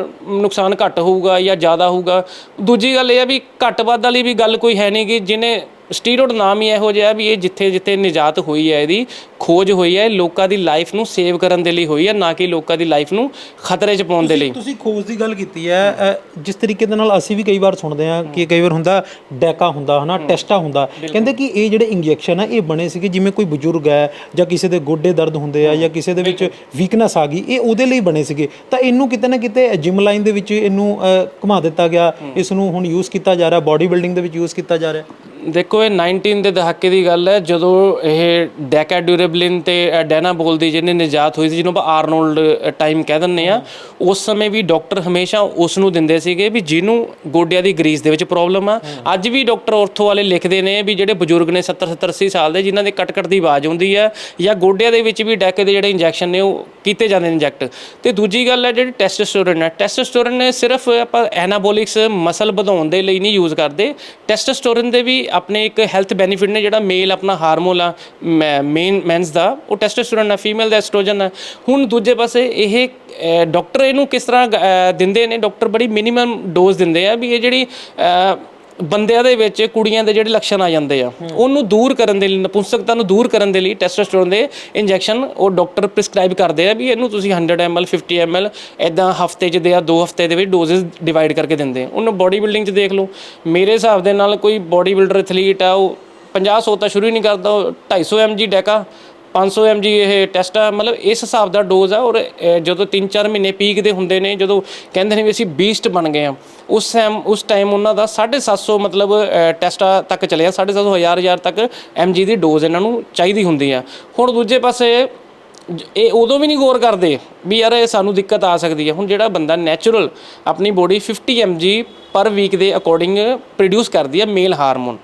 Speaker 1: ਨੁਕਸਾਨ ਘੱਟ ਹੋਊਗਾ ਜਾਂ ਜ਼ਿਆਦਾ ਹੋਊਗਾ। ਦੂਜੀ ਗੱਲ ਇਹ ਆ ਵੀ ਘੱਟ ਵੱਧ ਵਾਲੀ ਵੀ ਗੱਲ ਕੋਈ ਹੈ ਨਹੀਂ ਕਿ ਜਿਹਨੇ ਸਟੀਰੋਇਡ ਨਾਮ ਹੀ ਇਹੋ ਜਿਹਾ ਵੀ ਇਹ ਜਿੱਥੇ ਜਿੱਥੇ ਨਿਜਾਤ ਹੋਈ ਹੈ ਇਹਦੀ ਖੋਜ ਹੋਈ ਹੈ ਲੋਕਾਂ ਦੀ ਲਾਈਫ ਨੂੰ ਸੇਵ ਕਰਨ ਦੇ ਲਈ ਹੋਈ ਹੈ ਨਾ ਕਿ ਲੋਕਾਂ ਦੀ ਲਾਈਫ ਨੂੰ ਖਤਰੇ 'ਚ ਪਾਉਣ ਦੇ ਲਈ।
Speaker 2: ਤੁਸੀਂ ਖੋਜ ਦੀ ਗੱਲ ਕੀਤੀ ਹੈ ਜਿਸ ਤਰੀਕੇ ਦੇ ਨਾਲ ਅਸੀਂ ਵੀ ਕਈ ਵਾਰ ਸੁਣਦੇ ਹਾਂ ਕਿ ਕਈ ਵਾਰ ਹੁੰਦਾ ਡੈਕਾ ਹੁੰਦਾ ਹਨਾ ਟੈਸਟਾ ਹੁੰਦਾ। ਕਹਿੰਦੇ ਕਿ ਇਹ ਜਿਹੜੇ ਇੰਜੈਕਸ਼ਨ ਆ ਇਹ ਬਣੇ ਸੀਗੇ ਜਿਵੇਂ ਕੋਈ ਬਜ਼ੁਰਗ ਹੈ ਜਾਂ ਕਿਸੇ ਦੇ ਗੋਡੇ ਦਰਦ ਹੁੰਦੇ ਆ ਜਾਂ ਕਿਸੇ ਦੇ ਵਿੱਚ ਵੀਕਨੈਸ ਆ ਗਈ ਇਹ ਉਹਦੇ ਲਈ ਬਣੇ ਸੀਗੇ। ਤਾਂ ਇਹਨੂੰ ਕਿਤੇ ਨਾ ਕਿਤੇ ਜਿਮ ਲਾਈਨ ਦੇ ਵਿੱਚ ਇਹਨੂੰ ਘੁਮਾ ਦਿੱਤਾ ਗਿਆ। ਇਸ ਨੂੰ ਹੁਣ ਯੂਜ਼ ਕੀਤਾ ਜਾ ਰਿਹਾ ਬਾਡੀ ਬਿਲਡਿੰਗ ਦੇ ਵਿੱਚ ਯੂਜ਼ ਕੀਤਾ ਜਾ ਰਿਹਾ।
Speaker 1: ਦੇਖੋ ਇਹ 19 ਦੇ ਦਹਾਕੇ ਦੀ ਗੱਲ ਹੈ ਜਦੋਂ ਇਹ ਡੈਕਾਡਿਊਰੇਬਲਿਨ ਤੇ ਡੈਨਾਬੋਲ ਦੀ ਜਿਹਨੇ ਨਿਜਾਤ ਹੋਈ ਸੀ ਜਿਹਨੂੰ ਆਪਾਂ ਆਰਨੋਲਡ ਟਾਈਮ ਕਹਿ ਦਿੰਦੇ ਆ ਉਸ ਸਮੇਂ ਵੀ ਡਾਕਟਰ ਹਮੇਸ਼ਾ ਉਸ ਨੂੰ ਦਿੰਦੇ ਸੀਗੇ ਵੀ ਜਿਹਨੂੰ ਗੋਡਿਆਂ ਦੀ ਗਰੀਸ ਦੇ ਵਿੱਚ ਪ੍ਰੋਬਲਮ ਆ। ਅੱਜ ਵੀ ਡਾਕਟਰ ਔਰਥੋ ਵਾਲੇ ਲਿਖਦੇ ਨੇ ਵੀ ਜਿਹੜੇ ਬਜ਼ੁਰਗ ਨੇ 70 70 80 ਸਾਲ ਦੇ ਜਿਨ੍ਹਾਂ ਦੇ ਕਟਕਟ ਦੀ ਆਵਾਜ਼ ਆਉਂਦੀ ਆ ਜਾਂ ਗੋਡਿਆਂ ਦੇ ਵਿੱਚ ਵੀ ਡੈਕੇ ਦੇ ਜਿਹੜੇ ਇੰਜੈਕਸ਼ਨ ਨੇ ਉਹ ਕੀਤੇ ਜਾਂਦੇ ਨੇ ਇੰਜੈਕਟ ਤੇ ਦੂਜੀ ਗੱਲ ਹੈ ਜਿਹੜੀ ਟੈਸਟੋਸਟੇਰੋਨ ਹੈ ਟੈਸਟੋਸਟੇਰੋਨ ਨੇ ਸਿਰਫ ਆਪਾਂ ਐਨਾਬੋਲਿਕਸ ਮਸਲ ਵਧਾਉਣ ਦੇ ਲਈ ਨਹੀਂ ਯੂਜ਼ ਕਰਦੇ। ਟੈਸਟੋਸਟੇਰੋਨ ਦੇ ਵੀ ਆਪਣੇ ਇੱਕ ਹੈਲਥ ਬੈਨੀਫਿਟ ਨੇ ਜਿਹੜਾ ਮੇਲ ਆਪਣਾ ਹਾਰਮੋਨ ਆ ਮੇਨ ਮੈਨਸ ਦਾ, ਉਹ ਟੈਸਟੋਸਟੇਰੋਨ ਆ ਫੀਮੇਲ ਦਾ ਐਸਟ੍ਰੋਜਨ ਆ। ਹੁਣ ਦੂਜੇ ਪਾਸੇ ਇਹ ਡਾਕਟਰ ਇਹਨੂੰ ਕਿਸ ਤਰ੍ਹਾਂ ਦਿੰਦੇ ਨੇ? ਡਾਕਟਰ ਬੜੀ ਮਿਨੀਮਮ ਡੋਜ਼ ਦਿੰਦੇ ਆ ਵੀ ਇਹ ਜਿਹੜੀ ਬੰਦਿਆਂ ਦੇ ਵਿੱਚ ਕੁੜੀਆਂ ਦੇ ਜਿਹੜੇ ਲੱਛਣ ਆ ਜਾਂਦੇ ਆ ਉਹਨੂੰ ਦੂਰ ਕਰਨ ਦੇ ਲਈ ਨਪੁੰਸਕਤਾ ਨੂੰ ਦੂਰ ਕਰਨ ਦੇ ਲਈ ਟੈਸਟੋਸਟੇਰੋਨ ਦੇ ਇੰਜੈਕਸ਼ਨ ਉਹ ਡਾਕਟਰ ਪ੍ਰਿਸਕ੍ਰਾਈਬ ਕਰਦੇ ਆ ਵੀ ਇਹਨੂੰ ਤੁਸੀਂ 100 ml 50 ml ਇਦਾਂ ਹਫ਼ਤੇ 'ਚ ਦੇ ਆ ਦੋ ਹਫ਼ਤੇ ਦੇ ਵਿੱਚ ਡੋਜ਼ਸ ਡਿਵਾਈਡ ਕਰਕੇ ਦਿੰਦੇ ਆ। ਉਹਨੂੰ ਬੋਡੀ ਬਿਲਡਿੰਗ 'ਚ ਦੇਖ ਲਓ। ਮੇਰੇ ਹਿਸਾਬ ਦੇ ਨਾਲ ਕੋਈ ਬੋਡੀ ਬਿਲਡਰ ਐਥਲੀਟ ਆ ਉਹ 50 100 ਤਾਂ ਸ਼ੁਰੂ ਹੀ ਨਹੀਂ ਕਰਦਾ ਉਹ 250 mg ਡੈਕਾ 500 mg ਇਹ ਟੈਸਟ ਆ ਮਤਲਬ ਇਸ ਹਿਸਾਬ ਦਾ ਡੋਜ਼ ਆ ਔਰ ਅਹ, ਜਦੋਂ 3-4 ਮਹੀਨੇ ਪੀਕ ਦੇ ਹੁੰਦੇ ਨੇ ਜਦੋਂ ਕਹਿੰਦੇ ਨੇ ਵੀ ਅਸੀਂ ਬੀਸਟ ਬਣ ਗਏ ਆ ਉਸ ਟਾਈਮ ਉਸ ਟਾਈਮ ਉਹਨਾਂ ਦਾ 750 ਮਤਲਬ ਟੈਸਟਾਂ ਤੱਕ ਚਲੇ ਆ 750 ਹਜ਼ਾਰ ਹਜ਼ਾਰ ਤੱਕ mg ਦੀ ਡੋਜ਼ ਇਹਨਾਂ ਨੂੰ ਚਾਹੀਦੀ ਹੁੰਦੀ ਆ। ਹੁਣ ਦੂਜੇ ਪਾਸੇ ਜ- ਇਹ ਉਦੋਂ ਵੀ ਨਹੀਂ ਗੌਰ ਕਰਦੇ ਵੀ ਯਾਰ ਇਹ ਸਾਨੂੰ ਦਿੱਕਤ ਆ ਸਕਦੀ ਹੈ ਹੁਣ ਜਿਹੜਾ ਬੰਦਾ ਨੈਚੁਰਲ ਆਪਣੀ ਬੋਡੀ 50 mg ਪਰ ਵੀਕ ਦੇ ਅਕੋਰਡਿੰਗ ਪ੍ਰੋਡਿਊਸ ਕਰਦੀ ਹੈ ਮੇਲ ਹਾਰਮੋਨ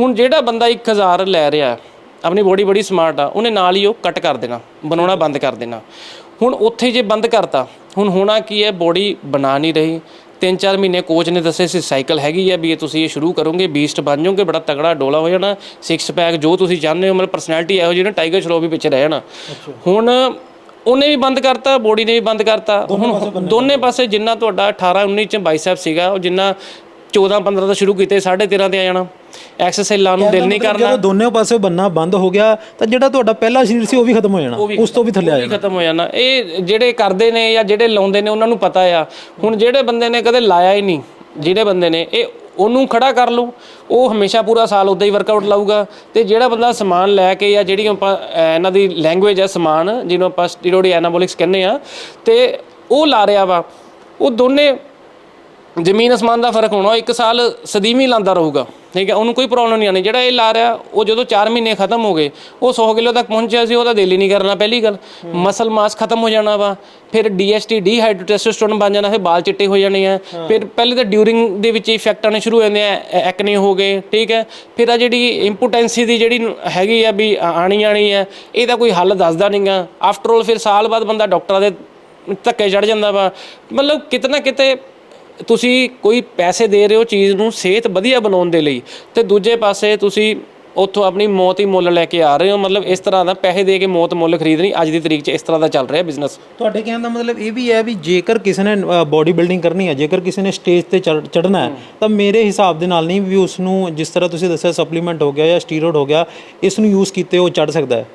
Speaker 1: ਹੁਣ ਜਿਹੜਾ ਬੰਦਾ 1000 ਲੈ ਰਿਹਾ ਹੈ, ਆਪਣੀ ਬੋਡੀ ਬੜੀ ਸਮਾਰਟ ਆ ਉਹਨੇ ਨਾਲ ਹੀ ਉਹ ਕੱਟ ਕਰ ਦੇਣਾ ਬਣਾਉਣਾ ਬੰਦ ਕਰ ਦੇਣਾ। ਹੁਣ ਉੱਥੇ ਜੇ ਬੰਦ ਕਰਤਾ ਹੁਣ ਹੋਣਾ ਕੀ ਹੈ ਬੋਡੀ ਬਣਾ ਨਹੀਂ ਰਹੀ। ਤਿੰਨ ਚਾਰ ਮਹੀਨੇ ਕੋਚ ਨੇ ਦੱਸਿਆ ਸੀ ਸਾਈਕਲ ਹੈਗੀ ਹੈ ਵੀ ਇਹ ਤੁਸੀਂ ਇਹ ਸ਼ੁਰੂ ਕਰੋਗੇ ਬੀਸਟ ਬਣ ਜਾਓਗੇ ਬੜਾ ਤਗੜਾ ਡੋਲਾ ਹੋ ਜਾਣਾ ਸਿਕਸ ਪੈਕ ਜੋ ਤੁਸੀਂ ਚਾਹੁੰਦੇ ਹੋ ਮਤਲਬ ਪਰਸਨੈਲਿਟੀ ਇਹੋ ਜਿਹੀ ਨਾ ਟਾਈਗਰ ਸ਼ਰੋਫ ਵੀ ਪਿੱਛੇ ਰਹਿ ਜਾਣਾ। ਹੁਣ ਉਹਨੇ ਵੀ ਬੰਦ ਕਰਤਾ ਬੋਡੀ ਨੇ ਵੀ ਬੰਦ ਕਰਤਾ। ਹੁਣ ਦੋਨੇ ਪਾਸੇ ਜਿੰਨਾ ਤੁਹਾਡਾ 18 19 ਚ ਬਾਈਸੈਪ ਸੀਗਾ ਉਹ ਜਿੰਨਾ 14 15 ਤੋਂ ਸ਼ੁਰੂ ਕੀਤੇ 13.5 ਤੇ ਆ ਜਾਣਾ। ਐਕਸਰਸਾਈਜ਼ ਲਾਉਣ ਨੂੰ ਦਿਲ ਨਹੀਂ ਕਰਨਾ।
Speaker 2: ਜਦੋਂ ਦੋਨੋਂ ਪਾਸੇ ਬੰਨਾ ਬੰਦ ਹੋ ਗਿਆ ਤਾਂ ਜਿਹੜਾ ਤੁਹਾਡਾ ਪਹਿਲਾ ਸਰੀਰ ਸੀ ਉਹ ਵੀ ਖਤਮ ਹੋ ਜਾਣਾ। ਉਸ ਤੋਂ ਵੀ ਥੱਲੇ ਆ
Speaker 1: ਵੀ ਖਤਮ ਹੋ ਜਾਣਾ। ਇਹ ਜਿਹੜੇ ਕਰਦੇ ਨੇ ਜਾਂ ਜਿਹੜੇ ਲਾਉਂਦੇ ਨੇ ਉਹਨਾਂ ਨੂੰ ਪਤਾ ਆ। ਹੁਣ ਜਿਹੜੇ ਬੰਦੇ ਨੇ ਕਦੇ ਲਾਇਆ ਹੀ ਨਹੀਂ ਜਿਹੜੇ ਬੰਦੇ ਨੇ ਇਹ ਉਹਨੂੰ ਖੜਾ ਕਰ ਲਓ ਉਹ ਹਮੇਸ਼ਾ ਪੂਰਾ ਸਾਲ ਉਦਾਂ ਹੀ ਵਰਕਆਊਟ ਲਾਊਗਾ। ਤੇ ਜਿਹੜਾ ਬੰਦਾ ਸਮਾਨ ਲੈ ਕੇ ਜਾਂ ਜਿਹੜੀ ਆਪਾਂ ਇਹਨਾਂ ਦੀ ਲੈਂਗੁਏਜ ਹੈ ਸਮਾਨ ਜਿਹਨੂੰ ਆਪਾਂ ਸਟੀਰੋਇਡ ਐਨਾਬੋਲਿਕਸ ਕਹਿੰਦੇ ਆ ਤੇ ਉਹ ਲਾ ਰਿਹਾ ਵਾ। ਉਹ ਦੋਨੇ ਜ਼ਮੀਨ ਅਸਮਾਨ ਦਾ ਫ਼ਰਕ ਹੋਣਾ ਇੱਕ ਸਾਲ ਸਦੀਵੀ ਲਾਂਦਾ ਰਹੂਗਾ ਠੀਕ ਹੈ? ਉਹਨੂੰ ਕੋਈ ਪ੍ਰੋਬਲਮ ਨਹੀਂ ਆਣੀ ਜਿਹੜਾ ਇਹ ਲਾ ਰਿਹਾ ਉਹ ਜਦੋਂ 4 ਮਹੀਨੇ ਖਤਮ ਹੋ ਗਏ ਉਹ 100 ਕਿਲੋ ਤੱਕ ਪਹੁੰਚਿਆ ਸੀ ਉਹਦਾ ਦਿਲ ਹੀ ਨਹੀਂ ਕਰਨਾ ਪਹਿਲੀ ਗੱਲ। ਮਸਲ ਮਾਸ ਖਤਮ ਹੋ ਜਾਣਾ ਵਾ ਫਿਰ ਡੀਐਸਟੀ ਡੀਹਾਈਡਰੋਟੈਸਟੋਸਟੇਰੋਨ ਬਣ ਜਾਣਾ ਫਿਰ ਬਾਲ ਚਿੱਟੇ ਹੋ ਜਾਣੇ ਆ। ਫਿਰ ਪਹਿਲੇ ਤਾਂ ਡਿਊਰਿੰਗ ਦੇ ਵਿੱਚ ਇਫੈਕਟ ਆਣੇ ਸ਼ੁਰੂ ਹੋ ਜਾਂਦੇ ਆ ਐਕਨੇ ਹੋ ਗਏ ਠੀਕ ਹੈ? ਫਿਰ ਆ ਜਿਹੜੀ ਇੰਪੋਟੈਂਸੀ ਦੀ ਜਿਹੜੀ ਹੈਗੀ ਆ ਵੀ ਆਣੀ ਆਣੀ ਆ ਇਹਦਾ ਕੋਈ ਹੱਲ ਦੱਸਦਾ ਨਹੀਂਗਾ ਆਫਟਰ ਆਲ ਫਿਰ ਸਾਲ ਬਾਅਦ ਬੰਦਾ ਡਾਕਟਰਾਂ ਦੇ ਧੱਕੇ ਚੜ ਜਾਂਦਾ ਵਾ। ਮਤਲਬ ਕਿਤੇ ਨਾ ਕਿਤੇ ਤੁਸੀਂ ਕੋਈ ਪੈਸੇ ਦੇ ਰਹੇ ਹੋ ਚੀਜ਼ ਨੂੰ ਸਿਹਤ ਵਧੀਆ ਬਣਾਉਣ ਦੇ ਲਈ ਤੇ ਦੂਜੇ ਪਾਸੇ ਤੁਸੀਂ ਉੱਥੋਂ ਆਪਣੀ ਮੌਤ ਹੀ ਮੁੱਲ ਲੈ ਕੇ ਆ ਰਹੇ ਹੋ ਮਤਲਬ ਇਸ ਤਰ੍ਹਾਂ ਦਾ ਪੈਸੇ ਦੇ ਕੇ ਮੌਤ ਮੁੱਲ ਖਰੀਦਣੀ ਅੱਜ ਦੀ ਤਰੀਕ 'ਚ ਇਸ ਤਰ੍ਹਾਂ ਦਾ ਚੱਲ ਰਿਹਾ ਬਿਜ਼ਨਸ
Speaker 2: ਤੁਹਾਡੇ ਕਹਿਣ ਦਾ ਮਤਲਬ ਇਹ ਵੀ ਹੈ ਵੀ ਜੇਕਰ ਕਿਸੇ ਨੇ ਬਾਡੀ ਬਿਲਡਿੰਗ ਕਰਨੀ ਹੈ ਜੇਕਰ ਕਿਸੇ ਨੇ ਸਟੇਜ ਤੇ ਚੜਨਾ ਹੈ ਤਾਂ ਮੇਰੇ ਹਿਸਾਬ ਦੇ ਨਾਲ ਨਹੀਂ ਵੀ ਉਸ ਨੂੰ ਜਿਸ ਤਰ੍ਹਾਂ ਤੁਸੀਂ ਦੱਸਿਆ ਸਪਲੀਮੈਂਟ ਹੋ ਗਿਆ ਜਾਂ ਸਟੀਰੋਇਡ ਹੋ ਗਿਆ ਇਸ ਨੂੰ ਯੂਜ਼ ਕੀਤੇ ਉਹ ਚੜ ਸਕਦਾ ਹੈ।